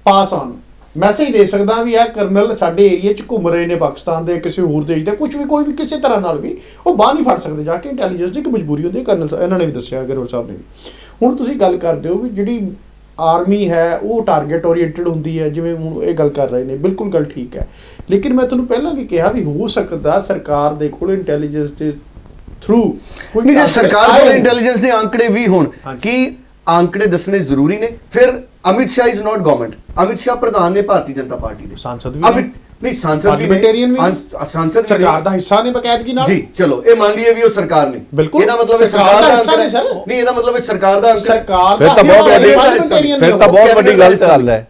pass on message ਦੇ ਸਕਦਾ ਵੀ ਇਹ ਕਰਨਲ ਸਾਡੇ ਏਰੀਆ 'ਚ ਘੁੰਮ ਰਹੇ ਨੇ ਪਾਕਿਸਤਾਨ ਦੇ ਕਿਸੇ ਹੋਰ ਦੇਸ਼ ਦੇ ਕੁਝ ਵੀ ਕੋਈ ਵੀ ਕਿਸੇ ਤਰ੍ਹਾਂ ਨਾਲ ਵੀ ਉਹ ਬਾਹਰ ਨਹੀਂ ਫੜ ਸਕਦੇ ਜਾ ਕੇ ਇੰਟੈਲੀਜੈਂਸ ਦੀ ਇੱਕ ਮਜਬੂਰੀ ਹੁੰਦੀ ਹੈ ਕਰਨਲ ਇਹਨਾਂ ਨੇ ਵੀ ਦੱਸਿਆ ਅਗਰਵਾਲ ਸਾਹਿਬ ਨੇ ਹੁਣ ਤੁਸੀਂ ਗੱਲ ਕਰਦੇ ਹੋ ਵੀ ਜਿਹੜੀ ਆਰਮੀ ਹੈ ਉਹ ਟਾਰਗੇਟ ਓਰੀਐਂਟਡ ਹੁੰਦੀ ਹੈ ਜਿਵੇਂ ਹੁਣ ਇਹ ਗੱਲ ਕਰ ਰਹੇ ਨੇ ਬਿਲਕੁਲ ਗੱਲ ਠੀਕ ਹੈ ਲੇਕਿਨ ਮੈਂ ਤੁਹਾਨੂੰ ਪਹਿਲਾਂ ਵੀ ਕਿਹਾ ਵੀ ਹੋ ਸਕਦਾ ਸਰਕਾਰ ਦੇ ਕੋਲ ਇੰਟੈਲੀਜੈਂਸ ਦੇ ਥਰੂ ਕੋਈ ਨਹੀਂ ਜੇ ਸਰਕਾਰ ਕੋਲ। ਇੰਟੈਲੀਜੈਂਸ ਦੇ ਆંકੜੇ ਵੀ ਹੋਣ। ਕੀ ਆંકੜੇ ਦੱਸਣੇ ਜ਼ਰੂਰੀ ਨੇ। ਫਿਰ Amit Shah is not government Amit Shah ਪ੍ਰਧਾਨ ਨੇ ਭਾਰਤੀ ਜਨਤਾ ਪਾਰਟੀ ਦੇ। ਸਾਂਸਦ ਵੀ ਅਮਿਤ ਨਹੀਂ ਸਾਂਸਦ ਵੀ ਨੇ। Parliamentarian ਵੀ ਸਾਂਸਦ ਸਰਕਾਰ। ਦਾ ਹਿੱਸਾ ਨੇ ਬਕਾਇਦਗੀ ਨਾਲ। ਜੀ ਚਲੋ ਇਹ ਮੰਨ ਲਈਏ ਵੀ ਉਹ ਸਰਕਾਰ ਨੇ। ਬਿਲਕੁਲ। ਇਹਦਾ ਮਤਲਬ ਹੈ ਸਰਕਾਰ ਦਾ ਹਿੱਸਾ ਨਹੀਂ ਸਰ। ਨਹੀਂ ਇਹਦਾ ਮਤਲਬ ਹੈ ਸਰਕਾਰ ਦਾ ਸਰਕਾਰ ਫਿਰ ਦਾ ਤਾਂ ਬਹੁਤ ਵੱਡੀ ਫਿਰ ਤਾਂ। ਬਹੁਤ ਵੱਡੀ ਗਲਤ ਗੱਲ ਹੈ।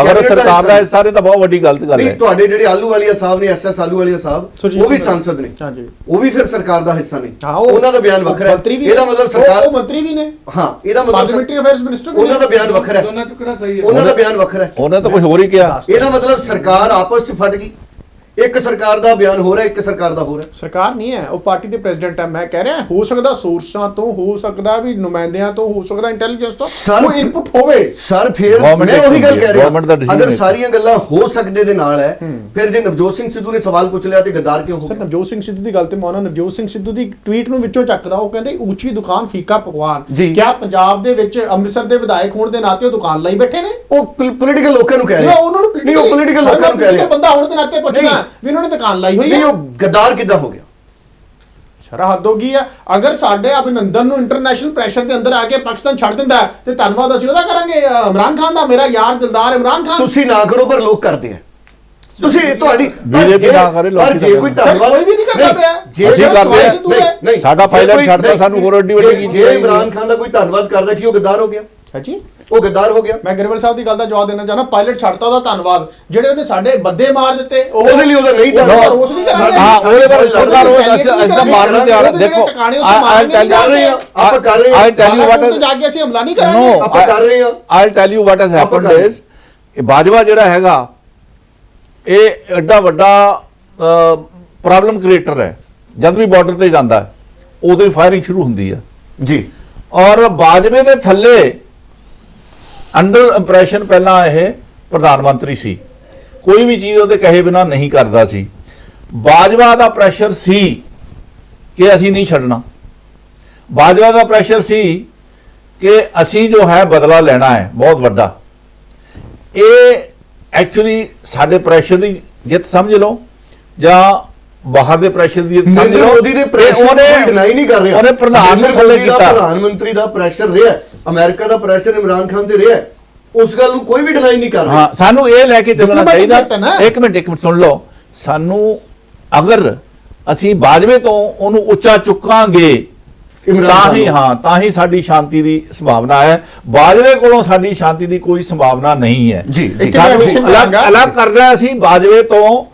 ਅਗਰ ਉਹ ਸਰਕਾਰ ਦਾ ਹਿੱਸਾ ਤਾਂ ਬਹੁਤ ਵੱਡੀ ਗਲਤ ਗੱਲ ਨਹੀਂ ਹੈ। ਤੁਹਾਡੇ ਜਿਹੜੇ ਆਲੂ ਵਾਲੀਆ ਸਾਹਿਬ ਨੇ ਐਸਐਸ ਆਲੂ ਵਾਲੀਆ ਸਾਹਿਬ ਉਹ ਵੀ ਸੰਸਦ ਨੇ। ਹਾਂਜੀ। ਉਹ ਵੀ ਫਿਰ ਸਰਕਾਰ ਦਾ ਹਿੱਸਾ ਨੇ। ਉਹਨਾਂ ਦਾ ਬਿਆਨ ਵੱਖਰਾ ਹੈ। ਇਹਦਾ। ਮਤਲਬ ਸਰਕਾਰ ਉਹ ਮੰਤਰੀ ਵੀ ਨੇ। ਹਾਂ ਇਹਦਾ ਮਤਲਬ ਪਾਰਲੀਮੈਂਟਰੀ ਅਫੇਅਰਸ ਮਿਨਿਸਟਰ ਵੀ ਉਹਨਾਂ ਦਾ ਬਿਆਨ ਵੱਖਰਾ ਹੈ। ਦੋਨਾਂ ਚ ਕਿਹੜਾ ਸਹੀ ਹੈ। ਉਹਨਾਂ ਦਾ ਬਿਆਨ ਵੱਖਰਾ ਹੈ। ਉਹਨੇ ਤਾਂ ਕੁਝ ਹੋਰ ਹੀ ਕਿਹਾ। ਇਹਦਾ ਮਤਲਬ ਸਰਕਾਰ ਆਪਸ ਚ ਫਟ ਗਈ। ਇੱਕ ਸਰਕਾਰ ਦਾ ਬਿਆਨ ਹੋ ਰਿਹਾ ਇੱਕ ਸਰਕਾਰ ਦਾ ਹੋ ਰਿਹਾ। ਸਰਕਾਰ ਨਹੀਂ ਹੈ ਉਹ ਪਾਰਟੀ ਦੇ ਪ੍ਰੈਜ਼ੀਡੈਂਟ ਹੈ। ਮੈਂ ਕਹਿ ਰਿਹਾ ਹੋ ਸਕਦਾ ਸੋਰਸਾਂ ਤੋਂ ਹੋ ਸਕਦਾ ਵੀ ਨੁਮਾਇੰਦਿਆਂ ਤੋਂ ਹੋ ਸਕਦਾ ਇੰਟੈਲੀਜੈਂਸ ਤੋਂ ਸਰ, ਕੋਈ ਇਨਪੁਟ ਹੋਵੇ। ਸਰ ਫਿਰ ਮੈਂ ਉਹੀ ਗੱਲ ਕਹਿ ਰਿਹਾ। ਅਗਰ। ਸਾਰੀਆਂ ਗੱਲਾਂ ਹੋ ਸਕਦੇ ਦੇ ਨਾਲ ਹੈ ਫਿਰ ਜੇ ਨਵਜੋਤ ਸਿੰਘ ਸਿੱਧੂ ਨੇ ਸਵਾਲ ਪੁੱਛ ਲਿਆ ਤੇ ਗੱਦਾਰ ਕਿਉਂ ਹੋ ਸਰ ਨਵਜੋਤ ਸਿੰਘ ਸਿੱਧੂ ਦੀ ਗੱਲ ਤੇ ਮਾਨਾ ਨਵਜੋਤ ਸਿੰਘ ਸਿੱਧੂ ਦੀ ਟਵੀਟ ਨੂੰ ਵਿੱਚੋਂ ਚੱਕਦਾ ਉਹ ਕਹਿੰਦੇ ਉੱਚੀ ਦੁਕਾਨ ਫੀਕਾ ਪਕਵਾਨ। ਕਿਆ ਪੰਜਾਬ ਦੇ ਵਿੱਚ ਅੰਮ੍ਰਿਤਸਰ ਦੇ ਵਿਧਾਇਕ ਹੋਣ ਦੇ ਨਾਤੇ ਉਹ ਦੁਕਾਨ ਲਈ ਬੈਠੇ ਨੇ? ਉਹ ਪੋਲੀਟੀਕਲ ਲੋਕਾਂ ਨੂੰ ਕਹਿ ਰਿਹਾ। ਉਹਨਾਂ ਨੂੰ ਨਹੀਂ ਉਹ ਪੋਲੀਟੀਕਲ ਲੋਕਾਂ ਨੂੰ ਕਹਿ ਰਿਹਾ। ਬੰਦਾ ਹੋਣ ਦੇ ਨਾਤੇ ਪੁੱਛਣਾ ਨਹੀਂ। ਵੀ ਉਹਨਾਂ ਨੇ ਦੁਕਾਨ ਲਾਈ ਹੋਈ ਨਹੀਂ ਹੈ ਉਹ ਗੱਦਾਰ ਕਿੱਦਾਂ ਹੋ ਗਿਆ ਸ਼ਰਾ ਹੱਦ ਹੋ ਗਈ ਆ ਅਗਰ ਸਾਡੇ ਅਭਿਨੰਦਨ ਨੂੰ ਇੰਟਰਨੈਸ਼ਨਲ ਪ੍ਰੈਸ਼ਰ ਦੇ ਅੰਦਰ ਆ ਕੇ ਪਾਕਿਸਤਾਨ ਛੱਡ ਦਿੰਦਾ ਹੈ, ਤੇ ਧੰਨਵਾਦ ਅਸੀਂ ਉਹਦਾ ਕਰਾਂਗੇ ਅ, ਇਮਰਾਨ ਖਾਨ ਦਾ ਮੇਰਾ ਯਾਰ ਦਿਲਦਾਰ ਇਮਰਾਨ ਖਾਨ ਤੁਸੀਂ ਨਾ ਕਰੋ ਪਰ ਲੋਕ ਕਰਦੇ ਆ ਤੁਸੀਂ ਤੁਹਾਡੀ BJP ਜੇ- ਨਾ ਕਰੇ, ਲੋਕੀ ਪਰ ਜੇ ਕੋਈ। ਧੰਨਵਾਦ ਕੋਈ ਵੀ ਨਹੀਂ ਕਰਦਾ ਪਿਆ। ਜੇ ਅਸੀਂ ਕਰਦੇ ਆ। ਸਿੱਧੂ ਹੈ, ਨਹੀਂ, ਸਾਡਾ ਜੇ pilot ਕੋਈ- ਛੱਡਤਾ, ਨਹੀਂ, ਸਾਨੂੰ ਹੋਰ ਐਡੀ ਵੱਡੀ ਜੇ- ਕੀ ਜੇ ਚਾਹੀਦੀ? ਇਮਰਾਨ ਖਾਨ ਦਾ ਕੋਈ ਧੰਨਵਾਦ ਕਰਦਾ ਕਿ ਉਹ ਗੱਦਾਰ ਹੋ ਗਿਆ ਹਾਂਜੀ ਉਹ ਗੱਦਾਰ ਹੋ ਗਿਆ। ਮੈਂ ਗਰੇਵਾਲ ਸਾਹਿਬ ਦੀ ਗੱਲ ਦਾ ਜਵਾਬ ਦੇਣਾ ਚਾਹਨਾ ਪਾਇਲਟ ਛੱਡਤਾ ਉਹਦਾ ਧੰਨਵਾਦ। ਜਿਹੜੇ ਉਹਨੇ ਸਾਡੇ ਬੰਦੇ ਮਾਰ ਦਿੱਤੇ ਉਹ ਉਹਦੇ ਲਈ ਉਹਦਾ ਨਹੀਂ ਧੰਨਵਾਦ। ਰੋਸ ਨਹੀਂ ਕਰਾਂਗੇ। ਹਾਂ ਉਹਦੇ ਬਾਰੇ ਸਰਕਾਰ ਉਹ ਅਸੀਂ ਤਾਂ ਮਾਰਨ ਤਿਆਰ ਹਾਂ ਦੇਖੋ ਆਈ ਟੈਲ ਨਹੀਂ ਰਹੇ ਹਾਂ, ਆਪਾਂ ਕਰ ਰਹੇ ਹਾਂ। ਆਈ ਟੈਲ ਯੂ ਬਾਹਰ ਵਾਟ ਜਾ ਕੇ ਅਸੀਂ ਹਮਲਾ ਨਹੀਂ ਕਰਾਂਗੇ। ਆਪਾਂ ਕਰ ਰਹੇ ਹਾਂ। I tell you what has happened ਕਰ ਇਜ਼ ਇਹ ਬਾਜਵਾ ਜਿਹੜਾ ਹੈਗਾ ਇਹ ਐਡਾ ਵੱਡਾ ਪ੍ਰੋਬਲਮ ਕ੍ਰੀਏਟਰ ਹੈ। ਜਦ ਵੀ ਬਾਰਡਰ ਤੇ ਜਾਂਦਾ ਉਦੋਂ ਹੀ ਫਾਇਰਿੰਗ ਸ਼ੁਰੂ ਹੁੰਦੀ ਹੈ। ਜੀ। ਔਰ ਬਾਜਵੇ ਦੇ ਥੱਲੇ ਅੰਡਰ ਇੰਪ੍ਰੈਸ਼ਨ ਪਹਿਲਾਂ ਇਹ ਪ੍ਰਧਾਨ ਮੰਤਰੀ ਸੀ। ਕੋਈ ਵੀ ਚੀਜ਼ ਉਹਦੇ ਕਹੇ ਬਿਨਾ ਨਹੀਂ ਕਰਦਾ ਸੀ। ਬਾਜਵਾ ਦਾ ਪ੍ਰੈਸ਼ਰ ਸੀ ਕਿ ਅਸੀਂ ਨਹੀਂ ਛੱਡਣਾ। ਬਾਜਵਾ ਦਾ ਪ੍ਰੈਸ਼ਰ ਸੀ ਕਿ ਅਸੀਂ ਜੋ ਹੈ ਬਦਲਾ ਲੈਣਾ ਹੈ ਬਹੁਤ ਵੱਡਾ। ਇਹ ਐਕਚੁਅਲੀ ਸਾਡੇ ਪ੍ਰੈਸ਼ਰ ਦੀ ਜਿੱਤ ਸਮਝ ਲਓ ਜਾਂ ਬਾਹਰ ਦੇ ਪ੍ਰੈਸ਼ਰ ਦੀ ਜਿੱਤ ਸਮਝ ਲਓ। ਮੋਦੀ ਦੇ ਪ੍ਰੈਸ਼ਰ ਉਹਨੇ ਨੂੰ ਡਿਨਾਈ ਨਹੀਂ ਕਰ ਰਿਹਾ। ਉਹਨੇ ਪ੍ਰਧਾਨ ਨੂੰ ਥੱਲੇ ਕੀਤਾ। ਪ੍ਰਧਾਨ ਮੰਤਰੀ ਦਾ ਪ੍ਰੈਸ਼ਰ ਰਿਹਾ। ਅਮਰੀਕਾ ਦਾ ਪ੍ਰੈਸ਼ਰ ਇਮਰਾਨ ਖਾਨ ਤੇ ਰਿਹਾ ਉਸ ਗੱਲ ਨੂੰ ਕੋਈ ਵੀ ਡਿਨਾਈ ਨਹੀਂ ਕਰ ਰਿਹਾ। ਹਾਂ ਸਾਨੂੰ ਇਹ ਲੈ ਕੇ ਚੱਲਣਾ ਚਾਹੀਦਾ। ਇੱਕ ਮਿੰਟ ਇੱਕ ਮਿੰਟ ਸੁਣ ਲਓ। ਸਾਨੂੰ ਅਗਰ ਅਸੀਂ ਬਾਜਵੇ ਤੋਂ ਉਹਨੂੰ ਉੱਚਾ ਚੁੱਕਾਂਗੇ ਇਮਰਾਨ ਤਾਂ ਹੀ। ਹਾਂ ਤਾਂ ਹੀ ਸਾਡੀ ਸ਼ਾਂਤੀ ਦੀ ਸੰਭਾਵਨਾ ਹੈ। ਬਾਜਵੇ ਕੋਲੋਂ ਸਾਡੀ ਸ਼ਾਂਤੀ ਦੀ ਕੋਈ ਸੰਭਾਵਨਾ ਨਹੀਂ ਹੈ। ਜੀ, ਜੀ। ਅਲੱਗ ਕਰ ਰਿਹਾ ਸੀ ਬਾਜਵੇ ਤੋਂ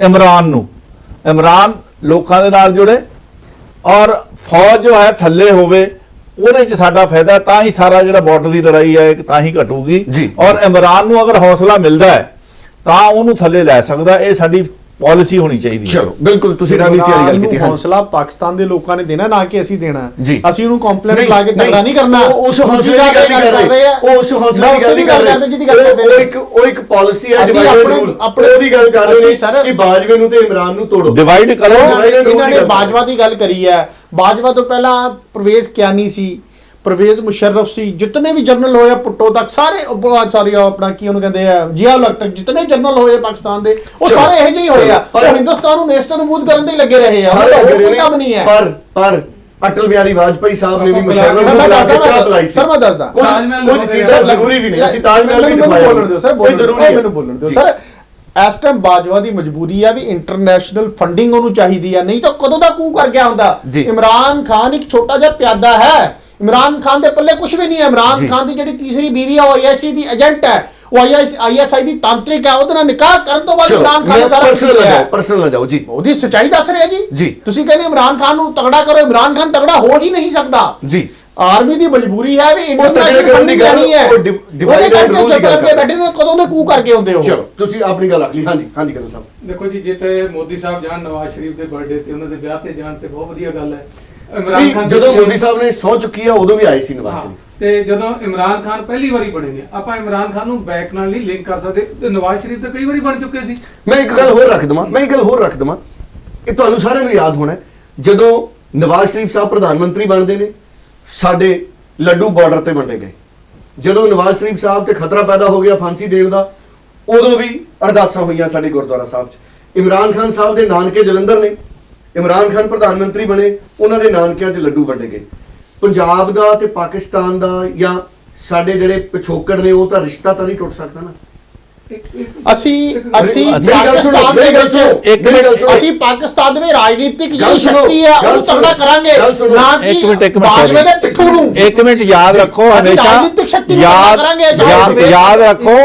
ਇਮਰਾਨ ਨੂੰ। ਇਮਰਾਨ ਲੋਕਾਂ ਦੇ ਨਾਲ ਜੁੜੇ ਔਰ ਫੌਜ ਜੋ ਹੈ ਥੱਲੇ ਹੋਵੇ। ਉਹਦੇ ਚ ਸਾਡਾ ਫਾਇਦਾ ਤਾਂ ਹੀ ਸਾਰਾ ਜਿਹੜਾ ਬਾਰਡਰ ਦੀ ਲੜਾਈ ਹੈ ਤਾਂ ਹੀ ਘਟੂਗੀ। ਔਰ ਇਮਰਾਨ ਨੂੰ ਅਗਰ ਹੌਸਲਾ ਮਿਲਦਾ ਹੈ ਤਾਂ ਉਹਨੂੰ ਥੱਲੇ ਲੈ ਸਕਦਾ ਇਹ ਸਾਡੀ ਪਾਲਿਸੀ ਹੋਣੀ ਚਾਹੀਦੀ ਹੈ। ਚਲੋ ਬਿਲਕੁਲ ਤੁਸੀਂ ਰਾਜਨੀਤੀ ਵਾਲੀ ਗੱਲ ਕੀਤੀ ਹੈ ਹੌਸਲਾ ਪਾਕਿਸਤਾਨ ਦੇ ਲੋਕਾਂ ਨੇ ਦੇਣਾ ਨਾ ਕਿ ਅਸੀਂ ਦੇਣਾ। ਅਸੀਂ ਉਹਨੂੰ ਕੰਪਲੇਂਟ ਲਾ ਕੇ ਤਗੜਾ ਨਹੀਂ, ਕਰਨਾ। ਉਹ ਉਸ ਹੌਸਲੇ ਦੀ ਗੱਲ ਕਰ ਰਹੇ ਉਹ ਉਸ ਹੌਸਲੇ ਦੀ ਗੱਲ ਕਰ ਕਰਦੇ ਜਿਹਦੀ ਗੱਲ ਰਹੇ ਕਰਦੇ ਉਹ ਇੱਕ ਉਹ ਇੱਕ ਪਾਲਿਸੀ ਹੈ ਅਸੀਂ ਆਪਣੇ- ਆਪਣੇ- ਉਹਦੀ ਗੱਲ ਕਰ ਰਹੇ ਨੇ ਸਰ- ਕਿ ਬਾਜਵੇ ਨੂੰ ਤੇ ਇਮਰਾਨ ਨੂੰ ਤੋੜੋ। ਡਿਵਾਈਡ ਕਰੋ। ਇਹਨਾਂ ਨੇ- ਦੀ ਬਾਜਵਾ ਦੀ ਗੱਲ ਕਰੀ ਹੈ। ਬਾਜਵਾ ਤੋਂ ਪਹਿਲਾਂ ਪ੍ਰਵੇਜ਼ ਕਿਆਨੀ ਸੀ। ਪ੍ਰਵੇਜ਼ ਮੁਸ਼ਰਫ ਸੀ ਜਿਤਨੇ ਵੀ ਜਨਰਲ ਹੋਏ ਆ, ਭੁੱਟੋ ਤੱਕ ਸਾਰੇ ਸਾਰੀ ਆਪਣਾ ਕੀ ਉਹਨੂੰ ਕਹਿੰਦੇ ਆ ਜਿਆ ਤੱਕ ਜਿਤਨੇ ਜਨਰਲ ਹੋਏ ਪਾਕਿਸਤਾਨ ਦੇ ਉਹ ਸਾਰੇ ਇਹੋ ਜਿਹੇ ਹੀ ਹੋਏ ਆ। ਉਹ ਹਿੰਦੁਸਤਾਨ ਨੂੰ ਨੇਸਟਰ ਨੂੰ ਕਰਨ ਦੇ ਲੱਗੇ ਰਹੇ ਆ। ਲੱਗੇ ਨੇ, ਕੰਮ ਨਹੀਂ ਹੈ। ਪਰ ਪਰ ਅਟਲ ਬਿਹਾਰੀ ਵਾਜਪਾਈ ਸਾਹਿਬ ਨੇ ਵੀ ਆਪਾਂ ਮੁਸ਼ਰਫ ਮੈਂ ਨੂੰ ਬੁਲਾ ਕੇ ਦੱਸਦਾ, ਚਾਹ ਪਿਲਾਈ ਸੀ। ਸਰ, ਮੈਂ ਦੱਸਦਾ। ਕੁਝ ਤਾਜ ਮਹਿਲ ਕੁਝ ਲੋਕ ਚੀਜ਼ਾਂ ਦੇ- ਜ਼ਰੂਰੀ ਵੀ ਨਹੀਂ ਅਸੀਂ ਤਾਜ ਮਹਿਲ ਵੀ ਮੈਨੂੰ ਦਿਖਾਇਆ। ਬੋਲਣ ਦਿਓ ਸਰ ਇਹ ਬੋਲਣ ਜ਼ਰੂਰੀ ਦਿਓ ਹੈ। ਮੈਨੂੰ ਬੋਲਣ ਦਿਓ। ਜੀ। ਸਰ ਇਸ ਟਾਈਮ ਬਾਜਵਾ ਦੀ ਮਜਬੂਰੀ ਆ ਵੀ ਇੰਟਰਨੈਸ਼ਨਲ ਫੰਡਿੰਗ ਉਹਨੂੰ ਚਾਹੀਦੀ ਆ ਨਹੀਂ ਤਾਂ ਕਦੋਂ ਦਾ ਕੂ ਕਰ ਗਿਆ ਹੁੰਦਾ। ਇਮਰਾਨ ਖਾਨ ਇੱਕ ਛੋਟਾ ਜਿਹਾ ਪਿਆਦਾ ਹੈ। ਇਮਰਾਨ ਖਾਨ ਦੇ ਪੱਲੇ ਕੁਝ ਵੀ ਨਹੀਂ ਹੈ। ਇਮਰਾਨ। ਖਾਨ ਦੀ ਜਿਹੜੀ ਤੀਸਰੀ ਬੀਵੀ ਆ ਉਹ ਆਈਐਸਸੀ ਦੀ ਏਜੰਟ ਹੈ। ਉਹ ਆਈਐਸਆਈ ਦੀ ਤਾਂਤਰਿਕ ਹੈ। ਉਹਦੇ ਨਾਲ ਨਿਕਾਹ ਕਰਨ ਤੋਂ ਬਾਅਦ ਇਮਰਾਨ ਖਾਨ ਸਾਰਾ ਪਰਸਨਲ ਜਾਓ ਹੈ। ਪਰਸਨਲ ਜਾਓ ਜੀ। ਉਹਦੀ ਸੱਚਾਈ ਦੱਸ ਰਿਹਾ ਜੀ। ਜੀ। ਤੁਸੀਂ ਕਹਿੰਦੇ ਇਮਰਾਨ ਖਾਨ ਨੂੰ ਤਗੜਾ ਕਰੋ। ਇਮਰਾਨ ਖਾਨ ਤਗੜਾ ਹੋ ਹੀ ਨਹੀਂ ਸਕਦਾ। ਜੀ। ਆਰਮੀ ਦੀ ਮਜਬੂਰੀ ਹੈ ਵੀ ਇੰਟਰਨੈਸ਼ਨਲ ਕਰਨ ਦੀ ਫੰਡਿੰਗ ਗੱਲ, ਲੈਣੀ ਹੈ। ਉਹ ਡਿਵ- divide ਉਹਦੇ and ਕਰਕੇ rule ਦੀ ਗੱਲ ਬੈਠੇ ਨੇ ਕਦੋਂ ਦੇ ਕੂ ਕਰਕੇ ਹੁੰਦੇ ਹੋ? ਚਲੋ ਤੁਸੀਂ ਆਪਣੀ ਗੱਲ ਆਖਲੀ। ਹਾਂਜੀ ਹਾਂਜੀ ਕਰਨ ਸਾਹਿਬ। ਦੇਖੋ ਜੀ ਜੇ ਤੇ ਮੋਦੀ ਸਾਹਿਬ ਜਾਣ ਨਵਾਜ਼ ਸ਼ਰੀਫ ਦੇ ਬਰਥਡੇ ਤੇ ਉਹਨਾਂ ਦੇ ਵਿਆਹ ਤੇ ਜਾਣ ਤੇ ਬਹੁਤ ਵਧੀਆ ਗੱਲ ਹੈ। ਇਮਰਾਨ ਖਾਨ ਜਦੋਂ ਪਿੱਛੇ- ਮੋਦੀ ਸਾਹਿਬ ਨੇ ਸਹੁੰ ਚੁੱਕੀ ਆ ਉਦੋਂ ਵੀ ਆਏ ਸੀ ਨਵਾਜ਼ ਹਾਂ, ਸ਼ਰੀਫ ਤੇ ਜਦੋਂ ਇਮਰਾਨ ਖਾਨ ਪਹਿਲੀ ਵਾਰੀ ਬਣੇ ਨੇ ਆਪਾਂ ਇਮਰਾਨ ਖਾਨ ਨੂੰ ਬੈਕ ਨਾਲ ਨਹੀਂ ਲਿੰਕ ਕਰ ਸਕਦੇ। ਤੇ ਨਵਾਜ਼ ਸ਼ਰੀਫ ਤਾਂ ਕਈ ਵਾਰੀ ਬਣ ਚੁੱਕੇ ਸੀ। ਮੈਂ ਇੱਕ ਗੱਲ ਹੋਰ ਰੱਖ ਦਵਾਂ ਮੈਂ ਇੱਕ ਗੱਲ ਹੋਰ ਰੱਖ ਦਵਾਂ। ਇਹ ਤੁਹਾਨੂੰ ਸਾਰਿਆਂ ਨੂੰ ਯਾਦ ਹੋਣਾ ਹੈ, ਜਦੋਂ ਨਵਾਜ਼ ਸ਼ਰੀਫ ਸਾਹਿਬ ਪ੍ਰਧਾਨ ਮੰਤਰੀ ਬਣਦੇ ਨੇ ਸਾਡੇ ਲੱਡੂ ਬਾਰਡਰ ਤੇ ਵੰਡੇ ਗਏ। ਜਦੋਂ ਨਵਾਜ਼ ਸ਼ਰੀਫ ਸਾਹਿਬ ਤੇ ਖਤਰਾ ਪੈਦਾ ਹੋ ਗਿਆ ਫਾਂਸੀ ਦੇਣ ਦਾ ਉਦੋਂ ਵੀ ਅਰਦਾਸਾਂ ਹੋਈਆਂ ਸਾਡੇ ਗੁਰਦੁਆਰਾ ਸਾਹਿਬ 'ਚ। ਇਮਰਾਨ ਖਾਨ ਸਾਹਿਬ ਦੇ ਨਾਨਕੇ ਜਲੰਧਰ ਨੇ ਇਮਰਾਨ ਖਾਨ ਪ੍ਰਧਾਨ ਮੰਤਰੀ ਬਣੇ, ਉਹਨਾਂ ਦੇ ਨਾਨਕਿਆਂ 'ਚ ਲੱਡੂ ਵੰਡੇ ਗਏ। ਪੰਜਾਬ ਦਾ ਤੇ ਪਾਕਿਸਤਾਨ ਦਾ ਜਾਂ ਸਾਡੇ ਜਿਹੜੇ ਪਿਛੋਕੜ ਨੇ, ਉਹ ਤਾਂ ਰਿਸ਼ਤਾ ਤਾਂ ਨਹੀਂ ਟੁੱਟ ਸਕਦਾ ਨਾ। ਅਸੀਂ ਅਸੀਂ ਪਾਕਿਸਤਾਨ ਦੇ ਵਿੱਚ ਇੱਕ ਸੁਣੋ। ਅਸੀਂ ਪਾਕਿਸਤਾਨ ਦੇ ਵਿੱਚ ਰਾਜਨੀਤਿਕ ਜਿਹੜੀ ਸ਼ਕਤੀ ਹੈ ਉਹ ਤਗੜਾ ਕਰਾਂਗੇ। ਨਾ ਇੱਕ ਮਿੰਟ ਕਿ ਇੱਕ ਮਿੰਟ ਬਾਜਵੇ ਦੇ। ਪਿੱਠੂ ਨੂੰ ਇੱਕ ਮਿੰਟ ਯਾਦ ਰੱਖੋ ਅਸੀਂ ਹਮੇਸ਼ਾ ਰਾਜਨੀਤਿਕ ਸ਼ਕਤੀ ਨੂੰ ਯਾਦ ਕਰਾਂਗੇ, ਯਾਦ ਰੱਖੋ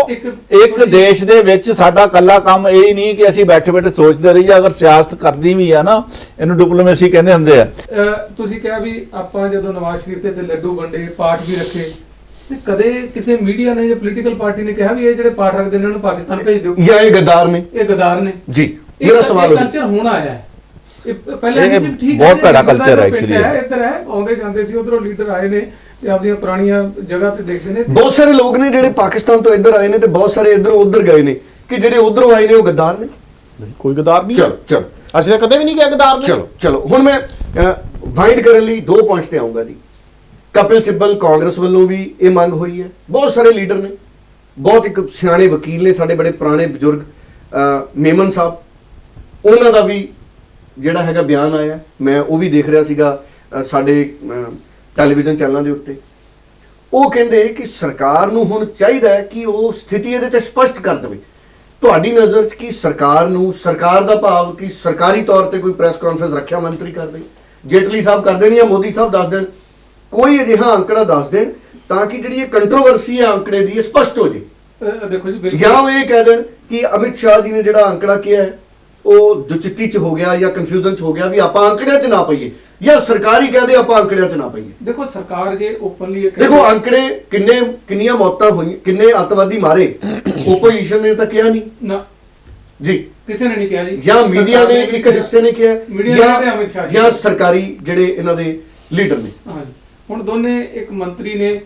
ਇੱਕ- ਦੇਸ਼ ਦੇ ਵਿੱਚ ਸਾਡਾ ਕੱਲਾ ਕੰਮ ਇਹ ਹੀ ਨਹੀਂ ਕਿ ਅਸੀਂ ਬੈਠੇ ਬੈਠੇ ਸੋਚਦੇ ਰਹੀਏ ਅਗਰ ਸਿਆਸਤ ਕਰਦੀ ਵੀ ਆ ਨਾ ਇਹਨੂੰ ਡਿਪਲੋਮੇਸੀ ਕਹਿੰਦੇ ਹੁੰਦੇ ਆ ਤੁਸੀਂ ਕਿਹਾ ਵੀ ਆਪਾਂ ਜਦੋਂ ਨਵਾਜ਼ ਸ਼ਰੀਫ ਤੇ ਤੇ ਲੱਡੂ ਵੰਡੇ ਪਾਠ ਵੀ ਰੱਖੇ ਤੇ ਕਦੇ ਕਿਸੇ ਮੀਡੀਆ ਨੇ ਜਾਂ ਪੋਲੀਟੀਕਲ ਪਾਰਟੀ ਨੇ ਕਿਹਾ ਵੀ ਇਹ ਜਿਹੜੇ ਪਾਠ ਰੱਖਦੇ ਨੇ ਇਹਨਾਂ ਨੂੰ ਪਾਕਿਸਤਾਨ ਭੇਜ ਦਿਓ। ਜਾਂ ਇਹ ਗੱਦਾਰ ਨੇ? ਇਹ ਗਦਾਰ ਨੇ। ਜੀ ਮੇਰਾ ਸਵਾਲ ਹੋ ਕਲਚਰ ਹੁਣ ਆਇਆ ਹੈ। ਇਹ ਪਹਿਲਾਂ ਇਹ ਨਹੀਂ ਸੀ ਠੀਕ ਬਹੁਤ ਭੈੜਾ culture ਹੈ ਪਿੰਡ actually ਹੈ, ਇੱਧਰ ਹੈ ਆਉਂਦੇ ਜਾਂਦੇ ਸੀ ਉਧਰੋਂ ਲੀਡਰ ਆਏ ਨੇ ਤੇ ਆਪਦੀਆਂ ਪੁਰਾਣੀਆਂ ਜਗ੍ਹਾ ਤੇ ਦੇਖਦੇ ਨੇ। ਬਹੁਤ ਸਾਰੇ ਲੋਕ ਨੇ ਜਿਹੜੇ ਪਾਕਿਸਤਾਨ ਤੋਂ ਇੱਧਰ ਆਏ ਨੇ ਤੇ ਬਹੁਤ ਸਾਰੇ ਇੱਧਰੋਂ ਉੱਧਰ ਗਏ ਨੇ। ਕਿ ਜਿਹੜੇ ਉੱਧਰੋਂ ਆਏ ਨੇ ਉਹ ਗੱਦਾਰ ਨੇ? ਕੋਈ ਗਦਾਰ ਨਹੀਂ ਚਲੋ ਚਲੋ। ਅਸੀਂ ਤਾਂ ਕਦੇ ਵੀ ਨਹੀਂ ਕਿਹਾ ਗਦਾਰ ਨੇ। ਚਲੋ ਚਲੋ। ਹੁਣ ਮੈਂ ਵਾਈਡ ਕਰਨ ਲਈ ਦੋ ਪੁਆਇੰਟਸ ਤੇ ਆਉਂਗਾ ਜੀ। ਕਪਿਲ ਸਿੱਬਲ ਕਾਂਗਰਸ ਵੱਲੋਂ ਵੀ ਇਹ ਮੰਗ ਹੋਈ ਹੈ। ਬਹੁਤ ਸਾਰੇ ਲੀਡਰ ਨੇ ਬਹੁਤ ਇੱਕ ਸਿਆਣੇ ਵਕੀਲ ਨੇ ਸਾਡੇ ਬੜੇ ਪੁਰਾਣੇ ਬਜ਼ੁਰਗ ਅਹ, ਮੇਮਨ ਸਾਹਿਬ। ਉਹਨਾਂ ਦਾ ਵੀ ਜਿਹੜਾ ਹੈਗਾ ਬਿਆਨ ਆਇਆ। ਮੈਂ ਉਹ ਵੀ ਦੇਖ ਰਿਹਾ ਸੀਗਾ ਸਾਡੇ ਟੈਲੀਵਿਜ਼ਨ ਚੈਨਲਾਂ ਦੇ ਉੱਤੇ। ਉਹ ਕਹਿੰਦੇ ਕਿ ਸਰਕਾਰ ਨੂੰ ਹੁਣ ਚਾਹੀਦਾ ਹੈ ਕਿ ਉਹ ਸਥਿਤੀ ਇਹਦੇ ਤੇ ਸਪਸ਼ਟ ਕਰ ਦੇਵੇ। ਤੁਹਾਡੀ ਨਜ਼ਰ 'ਚ ਕੀ ਸਰਕਾਰ ਨੂੰ ਸਰਕਾਰ ਦਾ ਭਾਵ ਕਿ ਸਰਕਾਰੀ ਤੌਰ ਤੇ ਕੋਈ ਪ੍ਰੈਸ ਕਾਨਫਰੰਸ ਰੱਖਿਆ ਮੰਤਰੀ ਕਰ ਦੇ ਜੇਟਲੀ ਸਾਹਿਬ ਕਰ ਦੇਣ ਜਾਂ ਮੋਦੀ ਸਾਹਿਬ ਦੱਸ ਦੇਣ? ਕੋਈ ਅਜਿਹਾ ਅੰਕੜਾ ਦੱਸ ਦੇਣ ਤਾਂ ਕਿ ਜਿਹੜੀ ਇਹ ਕੰਟਰੋਵਰਸੀ ਹੈ ਅੰਕੜੇ ਦੀ ਇਹ ਸਪਸ਼ਟ ਹੋ ਜੇ। ਅਹ ਦੇਖੋ ਜੀ ਜਾਂ ਬਿਲਕੁਲ ਉਹ ਇਹ ਕਹਿ ਦੇਣ ਕਿ ਅਮਿਤ ਸ਼ਾਹ ਜੀ ਨੇ ਜਿਹੜਾ ਅੰਕੜਾ ਕਿਹਾ ਹੈ ਉਹ ਦੁਚਿੱਤੀ ਚ ਹੋ ਗਿਆ ਜਾਂ ਕਨਫਿਊਜ਼ਨ ਚ ਹੋ ਗਿਆ ਵੀ ਆਪਾਂ ਅੰਕੜਿਆਂ ਚ ਨਾ ਪਈਏ ਜਾਂ ਸਰਕਾਰੀ ਕਹਦੇ ਆਪਾਂ ਅੰਕੜਿਆਂ ਚ ਨਾ ਪਈਏ। ਦੇਖੋ ਸਰਕਾਰ ਜੇ ਓਪਨਲੀ ਦੇਖੋ ਅੰਕੜੇ ਕਿੰਨੇ ਕਿੰਨੀਆਂ ਮੌਤਾਂ ਹੋਈਆਂ ਕਿੰਨੇ ਅੱਤਵਾਦੀ ਮਾਰੇ ਓਪੋਜੀਸ਼ਨ ਨੇ ਤਾਂ ਕਿਹਾ ਨਹੀਂ। ਨਾ। ਜੀ। ਕਿਸੇ ਨੇ ਨਹੀਂ ਕਿਹਾ ਜੀ। ਜਾਂ ਮੀਡੀਆ ਨੇ ਇੱਕ ਹਿੱਸੇ ਨੇ ਕਿਹਾ ਮੀਡੀਆ ਨੇ ਤੇ ਅਮਿਤ ਸ਼ਾਹ ਜਾਂ ਜੀ ਜਾਂ ਸਰਕਾਰੀ ਜਿਹੜੇ ਇਹਨਾਂ ਦੇ ਲੀਡਰ ਨੇ। ਹਾਂਜੀ ਹੁਣ ਦੋਨੇ ਇੱਕ ਮੰਤਰੀ ਨੇ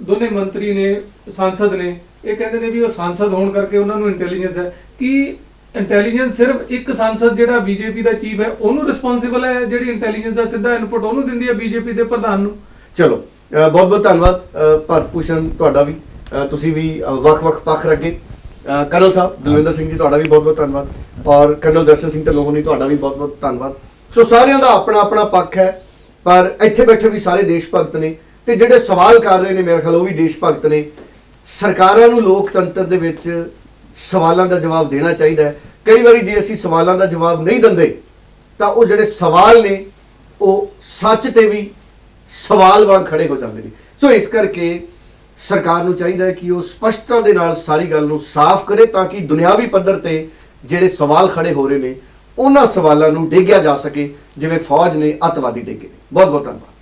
ਦੋਨੇ ਮੰਤਰੀ ਨੇ ਸੰਸਦ ਨੇ ਇਹ ਕਹਿੰਦੇ ਨੇ ਵੀ ਉਹ ਸੰਸਦ ਹੋਣ ਕਰਕੇ ਉਹਨਾਂ ਨੂੰ ਇੰਟੈਲੀਜੈਂਸ ਹੈ। ਕਿ ਇੰਟੈਲੀਜੈਂਸ ਸਿਰਫ ਇੱਕ ਸੰਸਦ ਜਿਹੜਾ ਬੀਜੇਪੀ ਦਾ ਚੀਫ ਹੈ ਉਹਨੂੰ ਰਿਸਪੌਂਸਿਬਲ ਹੈ ਜਿਹੜੀ ਇੰਟੈਲੀਜੈਂਸ ਦਾ ਸਿੱਧਾ ਇਨਪੁਟ ਉਹਨੂੰ ਦਿੰਦੀ ਹੈ ਬੀਜੇਪੀ ਦੇ ਪ੍ਰਧਾਨ ਨੂੰ? ਚਲੋ ਬਹੁਤ ਬਹੁਤ ਧੰਨਵਾਦ ਭਾਰਤ ਭੂਸ਼ਣ ਤੁਹਾਡਾ ਵੀ ਤੁਸੀਂ ਵੀ ਵੱਖ-ਵੱਖ ਪੱਖ ਰੱਖੇ। ਕਰਨਲ ਸਾਹਿਬ ਦਲਵਿੰਦਰ ਸਿੰਘ ਜੀ ਤੁਹਾਡਾ ਵੀ ਬਹੁਤ ਬਹੁਤ ਧੰਨਵਾਦ। ਔਰ ਕਰਨਲ ਦਰਸ਼ਨ ਸਿੰਘ ਢਿੱਲੋਂ ਹੋਣੀ ਤੁਹਾਡਾ ਵੀ ਬਹੁਤ ਬਹੁਤ ਧੰਨਵਾਦ। ਸੋ ਸਾਰਿਆਂ ਦਾ ਆਪਣਾ ਆਪਣਾ ਪੱਖ ਹੈ। ਪਰ ਇੱਥੇ ਬੈਠੇ ਵੀ ਸਾਰੇ ਦੇਸ਼ ਭਗਤ ਨੇ ਤੇ ਜਿਹੜੇ ਸਵਾਲ ਕਰ ਰਹੇ ਨੇ ਮੇਰੇ ਖਿਆਲ ਉਹ ਵੀ ਦੇਸ਼ ਭਗਤ ਨੇ। ਸਰਕਾਰਾਂ ਨੂੰ ਲੋਕਤੰਤਰ ਦੇ ਵਿੱਚ ਸਵਾਲਾਂ ਦਾ ਜਵਾਬ ਦੇਣਾ ਚਾਹੀਦਾ ਹੈ। ਕਈ ਵਾਰੀ ਜੇ ਅਸੀਂ ਸਵਾਲਾਂ ਦਾ ਜਵਾਬ ਨਹੀਂ ਦਿੰਦੇ, ਤਾਂ ਉਹ ਜਿਹੜੇ ਸਵਾਲ ਨੇ, ਉਹ ਸੱਚ ਤੇ ਵੀ ਸਵਾਲ ਵਾਂਗ ਖੜੇ ਹੋ ਜਾਂਦੇ ਨੇ। ਸੋ ਇਸ ਕਰਕੇ ਸਰਕਾਰ ਨੂੰ ਚਾਹੀਦਾ ਹੈ ਕਿ ਉਹ ਸਪਸ਼ਟਤਾ ਦੇ ਨਾਲ ਸਾਰੀ ਗੱਲ ਨੂੰ ਸਾਫ਼ ਕਰੇ ਤਾਂ ਕਿ ਦੁਨਿਆਵੀ ਪੱਧਰ ਤੇ ਜਿਹੜੇ ਸਵਾਲ ਖੜੇ ਹੋ ਰਹੇ ਨੇ ਉਹਨਾਂ ਸਵਾਲਾਂ ਨੂੰ ਡੇਗਿਆ ਜਾ ਸਕੇ, ਜਿਵੇਂ ਫੌਜ ਨੇ ਅੱਤਵਾਦੀ ਡੇਗੇ। ਨੇ ਬਹੁਤ ਬਹੁਤ ਧੰਨਵਾਦ।